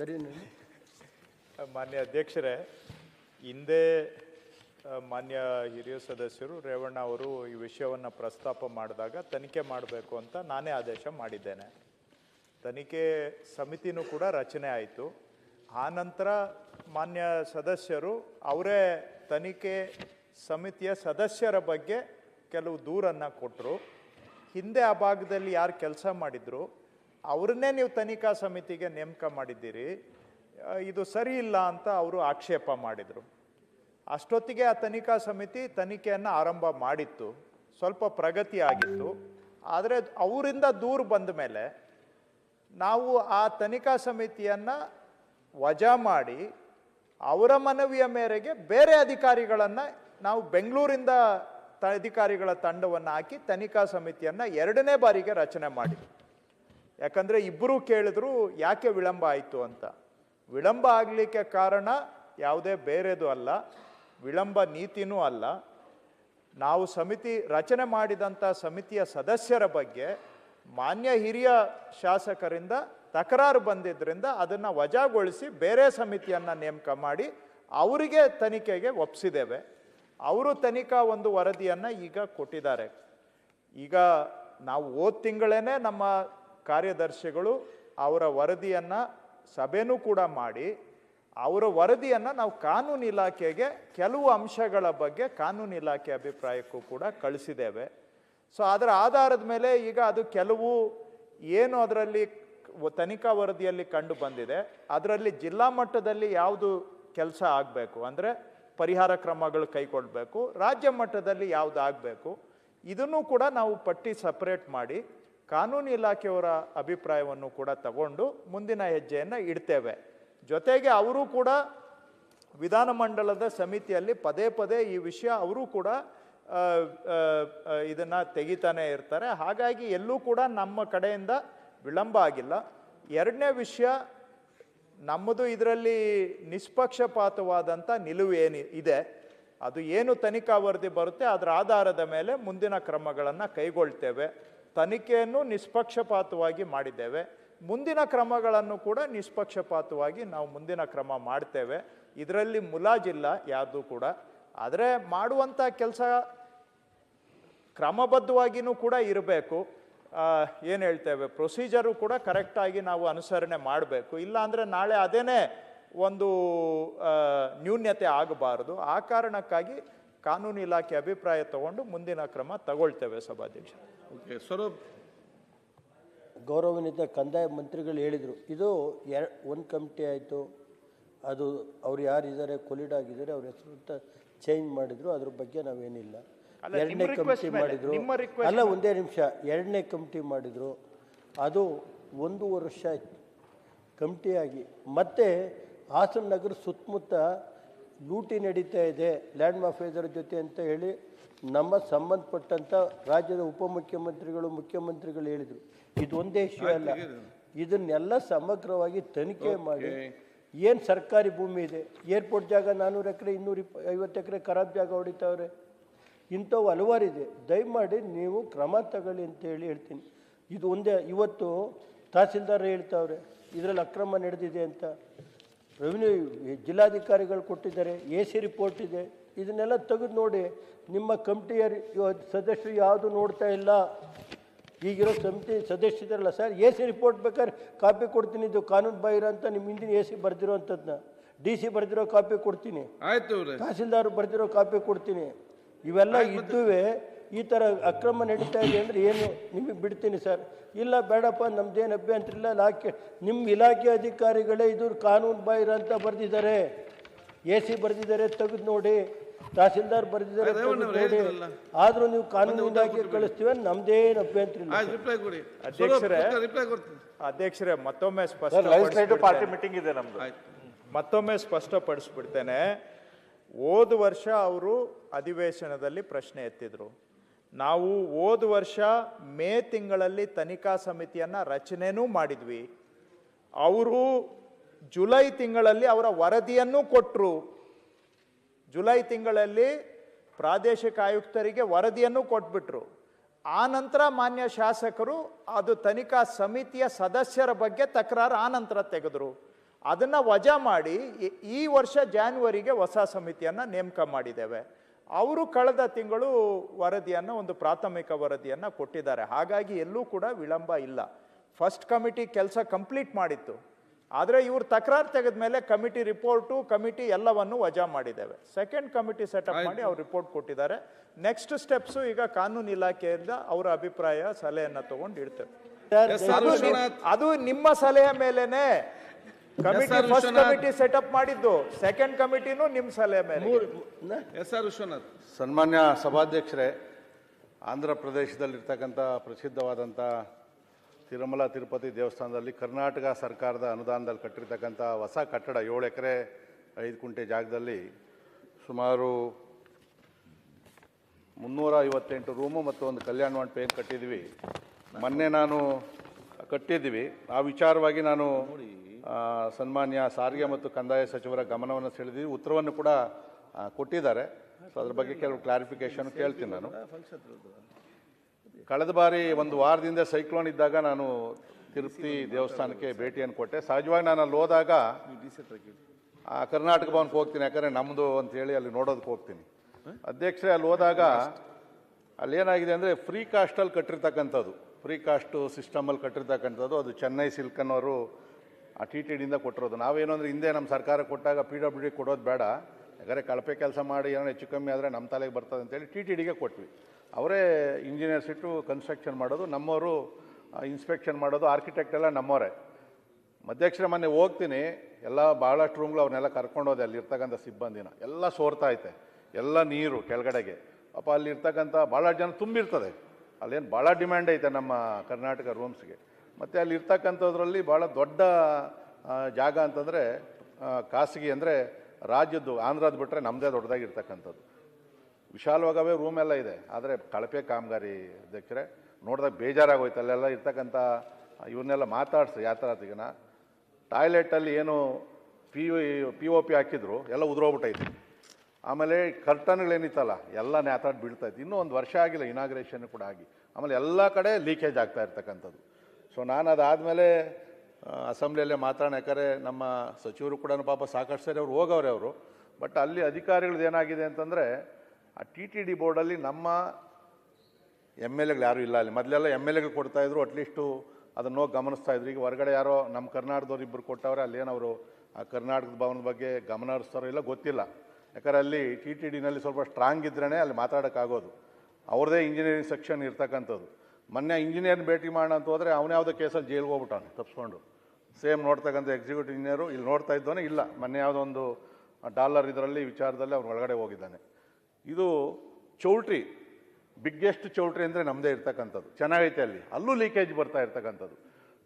ಸರಿ ಮಾನ್ಯ ಅಧ್ಯಕ್ಷರೇ, ಹಿಂದೆ ಮಾನ್ಯ ಹಿರಿಯ ಸದಸ್ಯರು ರೇವಣ್ಣ ಅವರು ಈ ವಿಷಯವನ್ನು ಪ್ರಸ್ತಾಪ ಮಾಡಿದಾಗ ತನಿಖೆ ಮಾಡಬೇಕು ಅಂತ ನಾನೇ ಆದೇಶ ಮಾಡಿದ್ದೇನೆ. ತನಿಖೆ ಸಮಿತಿನೂ ಕೂಡ ರಚನೆ ಆಯಿತು. ಆ ನಂತರ ಮಾನ್ಯ ಸದಸ್ಯರು ಅವರೇ ತನಿಖೆ ಸಮಿತಿಯ ಸದಸ್ಯರ ಬಗ್ಗೆ ಕೆಲವು ದೂರನ್ನು ಕೊಟ್ಟರು ಹಿಂದೆ ಆ ಭಾಗದಲ್ಲಿ ಯಾರು ಕೆಲಸ ಮಾಡಿದ್ರು? ಅವ್ರನ್ನೇ ನೀವು ತನಿಖಾ ಸಮಿತಿಗೆ ನೇಮಕ ಮಾಡಿದ್ದೀರಿ ಇದು ಸರಿ ಇಲ್ಲ ಅಂತ ಅವರು ಆಕ್ಷೇಪ ಮಾಡಿದರು. ಅಷ್ಟೊತ್ತಿಗೆ ಆ ತನಿಖಾ ಸಮಿತಿ ತನಿಖೆಯನ್ನು ಆರಂಭ ಮಾಡಿತ್ತು, ಸ್ವಲ್ಪ ಪ್ರಗತಿ ಆಗಿತ್ತು. ಆದರೆ ಅವರಿಂದ ದೂರ ಬಂದ ಮೇಲೆ ನಾವು ಆ ತನಿಖಾ ಸಮಿತಿಯನ್ನು ವಜಾ ಮಾಡಿ ಅವರ ಮನವಿಯ ಮೇರೆಗೆ ಬೇರೆ ಅಧಿಕಾರಿಗಳನ್ನು ನಾವು ಬೆಂಗಳೂರಿಂದ ಅಧಿಕಾರಿಗಳ ತಂಡವನ್ನು ಹಾಕಿ ತನಿಖಾ ಸಮಿತಿಯನ್ನು ಎರಡನೇ ಬಾರಿಗೆ ರಚನೆ ಮಾಡಿದ್ವಿ. ಯಾಕಂದರೆ ಇಬ್ಬರೂ ಕೇಳಿದ್ರು ಯಾಕೆ ವಿಳಂಬ ಆಯಿತು ಅಂತ. ವಿಳಂಬ ಆಗಲಿಕ್ಕೆ ಕಾರಣ ಯಾವುದೇ ಬೇರೆದು ಅಲ್ಲ, ವಿಳಂಬ ನೀತಿನೂ ಅಲ್ಲ. ನಾವು ಸಮಿತಿ ರಚನೆ ಮಾಡಿದಂಥ ಸಮಿತಿಯ ಸದಸ್ಯರ ಬಗ್ಗೆ ಮಾನ್ಯ ಹಿರಿಯ ಶಾಸಕರಿಂದ ತಕರಾರು ಬಂದಿದ್ದರಿಂದ ಅದನ್ನು ವಜಾಗೊಳಿಸಿ ಬೇರೆ ಸಮಿತಿಯನ್ನು ನೇಮಕ ಮಾಡಿ ಅವರಿಗೆ ತನಿಖೆಗೆ ಒಪ್ಪಿಸಿದ್ದೇವೆ ಅವರು ತನಿಖಾ ಒಂದು ವರದಿಯನ್ನು ಈಗ ಕೊಟ್ಟಿದ್ದಾರೆ. ಈಗ ನಾವು ಹೋದ ತಿಂಗಳೇ ನಮ್ಮ ಕಾರ್ಯದರ್ಶಿಗಳು ಅವರ ವರದಿಯನ್ನು ಸಭೆನೂ ಕೂಡ ಮಾಡಿ, ಅವರ ವರದಿಯನ್ನು ನಾವು ಕಾನೂನು ಇಲಾಖೆಗೆ ಕೆಲವು ಅಂಶಗಳ ಬಗ್ಗೆ ಕಾನೂನು ಇಲಾಖೆ ಅಭಿಪ್ರಾಯಕ್ಕೂ ಕೂಡ ಕಳಿಸಿದ್ದೇವೆ. ಸೊ ಅದರ ಆಧಾರದ ಮೇಲೆ ಈಗ ಅದು ಕೆಲವು ಏನು ಅದರಲ್ಲಿ ತನಿಖಾ ವರದಿಯಲ್ಲಿ ಕಂಡು ಬಂದಿದೆ, ಅದರಲ್ಲಿ ಜಿಲ್ಲಾ ಮಟ್ಟದಲ್ಲಿ ಯಾವುದು ಕೆಲಸ ಆಗಬೇಕು ಅಂದರೆ ಪರಿಹಾರ ಕ್ರಮಗಳು ಕೈಗೊಳ್ಳಬೇಕು ರಾಜ್ಯ ಮಟ್ಟದಲ್ಲಿ ಯಾವುದು ಆಗಬೇಕು, ಇದನ್ನು ಕೂಡ ನಾವು ಪಟ್ಟಿ ಸಪ್ರೇಟ್ ಮಾಡಿ ಕಾನೂನು ಇಲಾಖೆಯವರ ಅಭಿಪ್ರಾಯವನ್ನು ಕೂಡ ತಗೊಂಡು ಮುಂದಿನ ಹೆಜ್ಜೆಯನ್ನು ಇಡ್ತೇವೆ. ಜೊತೆಗೆ ಅವರು ಕೂಡ ವಿಧಾನಮಂಡಲದ ಸಮಿತಿಯಲ್ಲಿ ಪದೇ ಪದೇ ಈ ವಿಷಯ ಅವರು ಕೂಡ ಇದನ್ನು ತೆಗಿತಾನೆ ಇರ್ತಾರೆ. ಹಾಗಾಗಿ ಎಲ್ಲೂ ಕೂಡ ನಮ್ಮ ಕಡೆಯಿಂದ ವಿಳಂಬ ಆಗಿಲ್ಲ. ಎರಡನೇ ವಿಷಯ, ನಮ್ಮದು ಇದರಲ್ಲಿ ನಿಷ್ಪಕ್ಷಪಾತವಾದಂಥ ನಿಲುವು ಏನು, ಇದೆ. ಅದು ಏನು ತನಿಖಾ ವರದಿ ಬರುತ್ತೆ, ಅದರ ಆಧಾರದ ಮೇಲೆ ಮುಂದಿನ ಕ್ರಮಗಳನ್ನು ಕೈಗೊಳ್ತೇವೆ. ತನಿಖೆಯನ್ನು ನಿಷ್ಪಕ್ಷಪಾತವಾಗಿ ಮಾಡಿದ್ದೇವೆ. ಮುಂದಿನ ಕ್ರಮಗಳನ್ನು ಕೂಡ ನಿಷ್ಪಕ್ಷಪಾತವಾಗಿ ನಾವು ಮುಂದಿನ ಕ್ರಮ ಮಾಡ್ತೇವೆ. ಇದರಲ್ಲಿ ಮುಲಾಜಿಲ್ಲ ಯಾವುದು ಕೂಡ. ಆದರೆ ಮಾಡುವಂಥ ಕೆಲಸ ಕ್ರಮಬದ್ಧವಾಗಿಯೂ ಕೂಡ ಇರಬೇಕು. ಏನು ಹೇಳ್ತೇವೆ, ಪ್ರೊಸೀಜರು ಕೂಡ ಕರೆಕ್ಟಾಗಿ ನಾವು ಅನುಸರಣೆ ಮಾಡಬೇಕು. ಇಲ್ಲಾಂದರೆ ನಾಳೆ ಅದೇನೇ ಒಂದು ನ್ಯೂನ್ಯತೆ ಆಗಬಾರದು. ಆ ಕಾರಣಕ್ಕಾಗಿ ಕಾನೂನು ಇಲಾಖೆ ಅಭಿಪ್ರಾಯ ತಗೊಂಡು ಮುಂದಿನ ಕ್ರಮ ತಗೊಳ್ತೇವೆ ಸಭಾಧ್ಯಕ್ಷ. ಓಕೆ ಸ್ವರೂಪ್ ಗೌರವನಿಂದ ಕಂದಾಯ ಮಂತ್ರಿಗಳು ಹೇಳಿದರು ಇದು ಎರ ಒಂದು ಕಮಿಟಿ ಆಯಿತು ಅದು ಅವ್ರು ಯಾರಿದ್ದಾರೆ ಕೊಲಿಡ್ ಆಗಿದ್ದಾರೆ ಅವ್ರ ಹೆಸರು ಅಂತ ಚೇಂಜ್ ಮಾಡಿದ್ರು ಅದ್ರ ಬಗ್ಗೆ ನಾವೇನಿಲ್ಲ. ಎರಡನೇ ಕಮಿಟಿ ಮಾಡಿದ್ರು. ಅಲ್ಲ ಒಂದೇ ನಿಮಿಷ ಎರಡನೇ ಕಮಿಟಿ ಮಾಡಿದ್ರು ಅದು ಒಂದು ವರ್ಷ ಆಯ್ತು. ಕಮಿಟಿಯಾಗಿ ಮತ್ತೆ ಹಾಸನ ನಗರ ಸುತ್ತಮುತ್ತ ಲೂಟಿ ನಡೀತಾ ಇದೆ ಲ್ಯಾಂಡ್ ಮಾಫಿಯಾದರ ಜೊತೆ ಅಂತ ಹೇಳಿ ನಮ್ಮ ಸಂಬಂಧಪಟ್ಟಂಥ ರಾಜ್ಯದ ಉಪಮುಖ್ಯಮಂತ್ರಿಗಳು ಮುಖ್ಯಮಂತ್ರಿಗಳು ಹೇಳಿದರು. ಇದು ಒಂದೇ ವಿಷಯ ಅಲ್ಲ. ಇದನ್ನೆಲ್ಲ ಸಮಗ್ರವಾಗಿ ತನಿಖೆ ಮಾಡಿ ಏನು ಸರ್ಕಾರಿ ಭೂಮಿ ಇದೆ? ಏರ್ಪೋರ್ಟ್ ಜಾಗ ನಾನ್ನೂರು ಎಕರೆ ಇನ್ನೂರು ಇಪ್ಪ ಐವತ್ತು ಎಕರೆ ಖರಾಬ್ ಜಾಗ ಹೊಡಿತಾವ್ರೆ. ಇಂಥವು ಹಲವಾರಿದೆ ದಯಮಾಡಿ ನೀವು ಕ್ರಮ ತಗೊಳ್ಳಿ ಅಂತ ಹೇಳಿ ಹೇಳ್ತೀನಿ. ಇದು ಒಂದೇ ಇವತ್ತು ತಹಸೀಲ್ದಾರ್ ಹೇಳ್ತಾವ್ರೆ ಇದರಲ್ಲಿ ಅಕ್ರಮ ನಡೆದಿದೆ ಅಂತ. ರೆವಿನ್ಯೂ ಜಿಲ್ಲಾಧಿಕಾರಿಗಳು ಕೊಟ್ಟಿದ್ದಾರೆ ಎ ಸಿ ರಿಪೋರ್ಟ್ ಇದೆ. ಇದನ್ನೆಲ್ಲ ತೆಗೆದು ನೋಡಿ ನಿಮ್ಮ ಕಮಿಟಿಯ ಸದಸ್ಯರು ಯಾವುದು ನೋಡ್ತಾ ಇಲ್ಲ? ಈಗಿರೋ ಸಮಿತಿ ಇದ್ದಾರಲ್ಲ ಸರ್ ಎ ಸಿ ರಿಪೋರ್ಟ್ ಬೇಕಾದ್ರೆ ಕಾಪಿ ಕೊಡ್ತೀನಿ ಇದು ಕಾನೂನು ಬಾಹಿರ ಅಂತ ನಿಮ್ಮ ಹಿಂದಿನ ಎ ಸಿ ಬರೆದಿರೋ ಅಂಥದ್ದನ್ನ ಡಿ ಸಿ ಬರೆದಿರೋ ಕಾಪಿ ಕೊಡ್ತೀನಿ. ತಹಸೀಲ್ದಾರ್ ಬರೆದಿರೋ ಕಾಪಿ ಕೊಡ್ತೀನಿ. ಇವೆಲ್ಲ ಇದ್ದುವೆ ಈ ಥರ ಅಕ್ರಮ ನಡೀತಾ ಇದೆ ಅಂದರೆ ಏನು? ನಿಮಗೆ ಬಿಡ್ತೀನಿ ಸರ್. ಇಲ್ಲ ಬೇಡಪ್ಪ ನಮ್ಮದೇನು ಅಭ್ಯಂತರ ಇಲ್ಲ ಲಾಕೆ ನಿಮ್ಮ ಇಲಾಖೆ ಅಧಿಕಾರಿಗಳೇ ಇದು ಕಾನೂನು ಬಾಹಿರ ಅಂತ ಬರೆದಿದ್ದಾರೆ. ಎ ಸಿ ಬರೆದಿದ್ದಾರೆ ತೆಗೆದು ನೋಡಿ. ತಹಸೀಲ್ದಾರ್ ಬರೆದಿದ್ದಾರೆ ನೋಡಿ. ಆದರೂ ನೀವು ಕಾನೂನು ಇಲಾಖೆ ಕಳಿಸ್ತೀವಿ ನಮ್ದೇನು ಅಭ್ಯಂತರ ಅಧ್ಯಕ್ಷರೇ. ಅಧ್ಯಕ್ಷರೇ ಮತ್ತೊಮ್ಮೆ ಸ್ಪಷ್ಟ ಪಾರ್ಟಿ ಮೀಟಿಂಗ್ ಇದೆ ನಮ್ದು. ಮತ್ತೊಮ್ಮೆ ಸ್ಪಷ್ಟಪಡಿಸ್ಬಿಡ್ತೇನೆ ಹೋದ ವರ್ಷ ಅವರು ಅಧಿವೇಶನದಲ್ಲಿ ಪ್ರಶ್ನೆ ಎತ್ತಿದ್ರು. ನಾವು ಹೋದ ವರ್ಷ ಮೇ ತಿಂಗಳಲ್ಲಿ ತನಿಖಾ ಸಮಿತಿಯನ್ನ ರಚನೆಯೂ ಮಾಡಿದ್ವಿ. ಅವರು ಜುಲೈ ತಿಂಗಳಲ್ಲಿ ಅವರ ವರದಿಯನ್ನು ಕೊಟ್ಟರು ಜುಲೈ ತಿಂಗಳಲ್ಲಿ ಪ್ರಾದೇಶಿಕ ಆಯುಕ್ತರಿಗೆ ವರದಿಯನ್ನು ಕೊಟ್ಬಿಟ್ರು. ಆ ನಂತರ ಮಾನ್ಯ ಶಾಸಕರು ಅದು ತನಿಖಾ ಸಮಿತಿಯ ಸದಸ್ಯರ ಬಗ್ಗೆ ತಕರಾರು ಆ ನಂತರ ತೆಗೆದ್ರು. ಅದನ್ನು ವಜಾ ಮಾಡಿ ಈ- ವರ್ಷ ಜಾನ್ವರಿಗೆ ಹೊಸ ಸಮಿತಿಯನ್ನು ನೇಮಕ ಮಾಡಿದ್ದೇವೆ. ಅವರು ಕಳೆದ ತಿಂಗಳು ವರದಿಯನ್ನು ಒಂದು ಪ್ರಾಥಮಿಕ ವರದಿಯನ್ನು ಕೊಟ್ಟಿದ್ದಾರೆ. ಹಾಗಾಗಿ ಎಲ್ಲೂ ಕೂಡ ವಿಳಂಬ ಇಲ್ಲ. ಫಸ್ಟ್ ಕಮಿಟಿ ಕೆಲಸ ಕಂಪ್ಲೀಟ್ ಮಾಡಿತ್ತು. ಆದರೆ ಇವರು ತಕರಾರು ತೆಗೆದ ಮೇಲೆ ಕಮಿಟಿ ರಿಪೋರ್ಟು ಕಮಿಟಿ ಎಲ್ಲವನ್ನು ವಜಾ ಮಾಡಿದ್ದೇವೆ. ಸೆಕೆಂಡ್ ಕಮಿಟಿ ಸೆಟಪ್ ಮಾಡಿ ಅವ್ರು ರಿಪೋರ್ಟ್ ಕೊಟ್ಟಿದ್ದಾರೆ. ನೆಕ್ಸ್ಟ್ ಸ್ಟೆಪ್ಸು ಈಗ ಕಾನೂನು ಇಲಾಖೆಯಿಂದ ಅವರ ಅಭಿಪ್ರಾಯ ಸಲಹೆಯನ್ನು ತಗೊಂಡು ಇಡ್ತೇವೆ. ಅದು ನಿಮ್ಮ ಸಲಹೆ ಮೇಲೆನೆ ಕಮಿಟಿ ಫಸ್ಟ್. ಕಮಿಟಿ ಸೆಟಪ್ ಮಾಡಿದ್ದು ಸೆಕೆಂಡ್ ಕಮಿಟಿನೂ ನಿಮ್ಮ ಸಲಹೆ ಮೇಲೆ ಎಸ್ ಆರ್ ವಿಶ್ವನಾಥ್. ಸನ್ಮಾನ್ಯ ಸಭಾಧ್ಯಕ್ಷರೇ ಆಂಧ್ರ ಪ್ರದೇಶದಲ್ಲಿರ್ತಕ್ಕಂಥ ಪ್ರಸಿದ್ಧವಾದಂಥ ತಿರುಮಲ ತಿರುಪತಿ ದೇವಸ್ಥಾನದಲ್ಲಿ ಕರ್ನಾಟಕ ಸರ್ಕಾರದ ಅನುದಾನದಲ್ಲಿ ಕಟ್ಟಿರ್ತಕ್ಕಂಥ ಹೊಸ ಕಟ್ಟಡ ಏಳು ಎಕರೆ ಐದು ಕುಂಟೆ ಜಾಗದಲ್ಲಿ ಸುಮಾರು ಮುನ್ನೂರ ಐವತ್ತೆಂಟು ರೂಮು ಮತ್ತು ಒಂದು ಕಲ್ಯಾಣ ಮಂಟಪ ಏನು ಕಟ್ಟಿದ್ವಿ ಮೊನ್ನೆ ನಾನು ಕಟ್ಟಿದ್ದೀವಿ. ಆ ವಿಚಾರವಾಗಿ ನಾನು ಸನ್ಮಾನ್ಯ ಸಾರಿಗೆ ಮತ್ತು ಕಂದಾಯ ಸಚಿವರ ಗಮನವನ್ನು ಸೆಳೆದಿ ಉತ್ತರವನ್ನು ಕೂಡ ಕೊಟ್ಟಿದ್ದಾರೆ. ಸೊ ಅದ್ರ ಬಗ್ಗೆ ಕೆಲವು ಕ್ಲಾರಿಫಿಕೇಶನ್ ಕೇಳ್ತೀನಿ ನಾನು. ಕಳೆದ ಬಾರಿ ಒಂದು ವಾರದಿಂದ ಸೈಕ್ಲೋನ್ ಇದ್ದಾಗ ನಾನು ತಿರುಪತಿ ದೇವಸ್ಥಾನಕ್ಕೆ ಭೇಟಿಯನ್ನು ಕೊಟ್ಟೆ. ಸಹಜವಾಗಿ ನಾನು ಅಲ್ಲಿ ಹೋದಾಗ ಕರ್ನಾಟಕ ಭವನಕ್ಕೆ ಹೋಗ್ತೀನಿ, ಯಾಕಂದರೆ ನಮ್ಮದು ಅಂತೇಳಿ ಅಲ್ಲಿ ನೋಡೋದಕ್ಕೆ ಹೋಗ್ತೀನಿ. ಅಧ್ಯಕ್ಷರೇ, ಅಲ್ಲಿ ಹೋದಾಗ ಅಲ್ಲಿ ಏನಾಗಿದೆ ಅಂದರೆ ಫ್ರೀ ಕಾಸ್ಟಲ್ಲಿ ಕಟ್ಟಿರ್ತಕ್ಕಂಥದ್ದು. ಫ್ರೀ ಕಾಸ್ಟು ಸಿಸ್ಟಮಲ್ಲಿ ಕಟ್ಟಿರ್ತಕ್ಕಂಥದ್ದು. ಅದು ಚೆನ್ನೈ ಸಿಲ್ಕನ್ನವರು ಆ ಟಿ ಟಿ ಡಿಯಿಂದ ಕೊಟ್ಟಿರೋದು. ನಾವೇನು ಅಂದರೆ ಹಿಂದೆ ನಮ್ಮ ಸರ್ಕಾರ ಕೊಟ್ಟಾಗ ಪಿ ಡಬ್ಲ್ಯೂ ಡಿ ಕೊಡೋದು ಬೇಡ. ಯಾಕಂದರೆ ಕಳಪೆ ಕೆಲಸ ಮಾಡಿ ಏನೋ ಹೆಚ್ಚು ಕಮ್ಮಿ ಆದರೆ ನಮ್ಮ ತಲೆಗೆ ಬರ್ತದೆ ಅಂತೇಳಿ ಟಿ ಟಿ ಡಿಗೆ ಕೊಟ್ವಿ. ಅವರೇ ಇಂಜಿನಿಯರ್ಸ್ ಇಟ್ಟು ಕನ್ಸ್ಟ್ರಕ್ಷನ್ ಮಾಡೋದು, ನಮ್ಮವರು ಇನ್ಸ್ಪೆಕ್ಷನ್ ಮಾಡೋದು ಆರ್ಕಿಟೆಕ್ಟ್ ಎಲ್ಲ ನಮ್ಮವರೇ. ಮಧ್ಯಕ್ಷರ ಮೊನ್ನೆ ಹೋಗ್ತೀನಿ, ಎಲ್ಲ ಭಾಳಷ್ಟು ರೂಮ್ಗಳು ಅವ್ರನ್ನೆಲ್ಲ ಕರ್ಕೊಂಡೋದೆ ಅಲ್ಲಿ ಅಲ್ಲಿರ್ತಕ್ಕಂಥ ಸಿಬ್ಬಂದಿನ. ಎಲ್ಲ ಸೋರ್ತಾ ಐತೆ. ಎಲ್ಲ ನೀರು ಕೆಳಗಡೆಗೆ. ಪಾಪ ಅಲ್ಲಿರ್ತಕ್ಕಂಥ ಭಾಳ ಜನ ತುಂಬಿರ್ತದೆ. ಅಲ್ಲೇನು ಭಾಳ ಡಿಮ್ಯಾಂಡ್ ಐತೆ ನಮ್ಮ ಕರ್ನಾಟಕ ರೂಮ್ಸ್ಗೆ ಮತ್ತು ಅಲ್ಲಿ ಇರ್ತಕ್ಕಂಥದ್ರಲ್ಲಿ ಭಾಳ ದೊಡ್ಡ ಜಾಗ ಅಂತಂದರೆ ಖಾಸಗಿ ಅಂದರೆ ರಾಜ್ಯದ್ದು ಆಂಧ್ರದ್ದು ಬಿಟ್ಟರೆ ನಮ್ಮದೇ ದೊಡ್ಡದಾಗಿರ್ತಕ್ಕಂಥದ್ದು. ವಿಶಾಲವಾಗವೇ ರೂಮ್ ಎಲ್ಲ ಇದೆ. ಆದರೆ ಕಳಪೆ ಕಾಮಗಾರಿ ಅಧ್ಯಕ್ಷರೇ, ನೋಡಿದಾಗ ಬೇಜಾರಾಗೋಯ್ತು. ಅಲ್ಲೆಲ್ಲ ಇರ್ತಕ್ಕಂಥ ಇವನ್ನೆಲ್ಲ ಮಾತಾಡಿಸಿ ಯಾತ್ರಾರ್ಥಿಗನ ಟಾಯ್ಲೆಟಲ್ಲಿ ಏನು ಪಿ ಪಿ ಒ ಪಿ ಹಾಕಿದ್ರು, ಎಲ್ಲ ಉದುರೋಗ್ಬಿಟ್ಟೈತೆ. ಆಮೇಲೆ ಕರ್ಟನ್ಗಳೇನಿತ್ತಲ್ಲ ಎಲ್ಲ ನ್ಯಾತಾಡ್ ಬೀಳ್ತಾಯಿತ್ತು ಇನ್ನೂ ಒಂದು ವರ್ಷ ಆಗಿಲ್ಲ ಇನಾಗ್ರೇಷನ್ ಕೂಡ ಆಗಿ. ಆಮೇಲೆ ಎಲ್ಲ ಕಡೆ ಲೀಕೇಜ್ ಆಗ್ತಾ ಇರ್ತಕ್ಕಂಥದ್ದು. ಸೊ ನಾನು ಅದಾದಮೇಲೆ ಅಸೆಂಬ್ಲಿಯಲ್ಲೇ ಮಾತಾಡೋಣ ಯಾಕಂದರೆ ನಮ್ಮ ಸಚಿವರು ಕೂಡ ಪಾಪ ಸಾಕಷ್ಟು ಸರಿ ಅವರು ಹೋಗವ್ರೆ ಅವರು. ಬಟ್ ಅಲ್ಲಿ ಅಧಿಕಾರಿಗಳದ್ದು ಏನಾಗಿದೆ ಅಂತಂದರೆ, ಆ ಟಿ ಟಿ ಡಿ ಬೋರ್ಡಲ್ಲಿ ನಮ್ಮ ಎಂ ಎಲ್ ಎಗಳು ಯಾರೂ ಇಲ್ಲ ಅಲ್ಲಿ. ಮೊದಲೆಲ್ಲ ಎಂ ಎಲ್ ಎಗಳು ಕೊಡ್ತಾಯಿದ್ರು ಅಟ್ಲೀಸ್ಟು ಅದನ್ನು ಗಮನಿಸ್ತಾ ಇದ್ರು. ಈಗ ಹೊರಗಡೆ ಯಾರೋ ನಮ್ಮ ಕರ್ನಾಟಕದವ್ರು ಇಬ್ಬರು ಕೊಟ್ಟವ್ರೆ ಅಲ್ಲೇನವರು ಆ ಕರ್ನಾಟಕದ ಭವನದ ಬಗ್ಗೆ ಗಮನ ಹರಿಸ್ತಾರೋ ಇಲ್ಲ ಗೊತ್ತಿಲ್ಲ. ಯಾಕಂದ್ರೆ ಅಲ್ಲಿ ಟಿ ಟಿ ಡಿನಲ್ಲಿ ಸ್ವಲ್ಪ ಸ್ಟ್ರಾಂಗ್ ಇದ್ರೇ ಅಲ್ಲಿ ಮಾತಾಡೋಕ್ಕಾಗೋದು. ಅವ್ರದೇ ಇಂಜಿನಿಯರಿಂಗ್ ಸೆಕ್ಷನ್ ಇರ್ತಕ್ಕಂಥದ್ದು. ಮೊನ್ನೆ ಇಂಜಿನಿಯರ್ನ ಭೇಟಿ ಮಾಡೋಣ ಅಂತ ಹೋದರೆ ಅವನೇ ಯಾವುದೋ ಕೇಸಲ್ಲಿ ಜೈಲ್ಗೆ ಹೋಗ್ಬಿಟ್ಟಾನೆ, ತಪ್ಸ್ಕೊಂಡು. ಸೇಮ್ ನೋಡ್ತಕ್ಕಂಥ ಎಕ್ಸಿಕ್ಯೂಟಿವ್ ಇಂಜಿನಿಯರು ಇಲ್ಲಿ ನೋಡ್ತಾ ಇದ್ದವನೇ ಇಲ್ಲ. ಮೊನ್ನೆ ಯಾವುದೋ ಒಂದು ಡಾಲರ್ ಇದರಲ್ಲಿ ವಿಚಾರದಲ್ಲಿ ಅವ್ನು ಒಳಗಡೆ ಹೋಗಿದ್ದಾನೆ. ಇದು ಚೌಲ್ಟ್ರಿ ಬಿಗ್ಗೆಸ್ಟ್ ಚೌಲ್ಟ್ರಿ ಅಂದರೆ ನಮ್ಮದೇ ಇರ್ತಕ್ಕಂಥದ್ದು. ಚೆನ್ನಾಗೈತೆ ಅಲ್ಲಿ. ಅಲ್ಲೂ ಲೀಕೇಜ್ ಬರ್ತಾ ಇರ್ತಕ್ಕಂಥದ್ದು.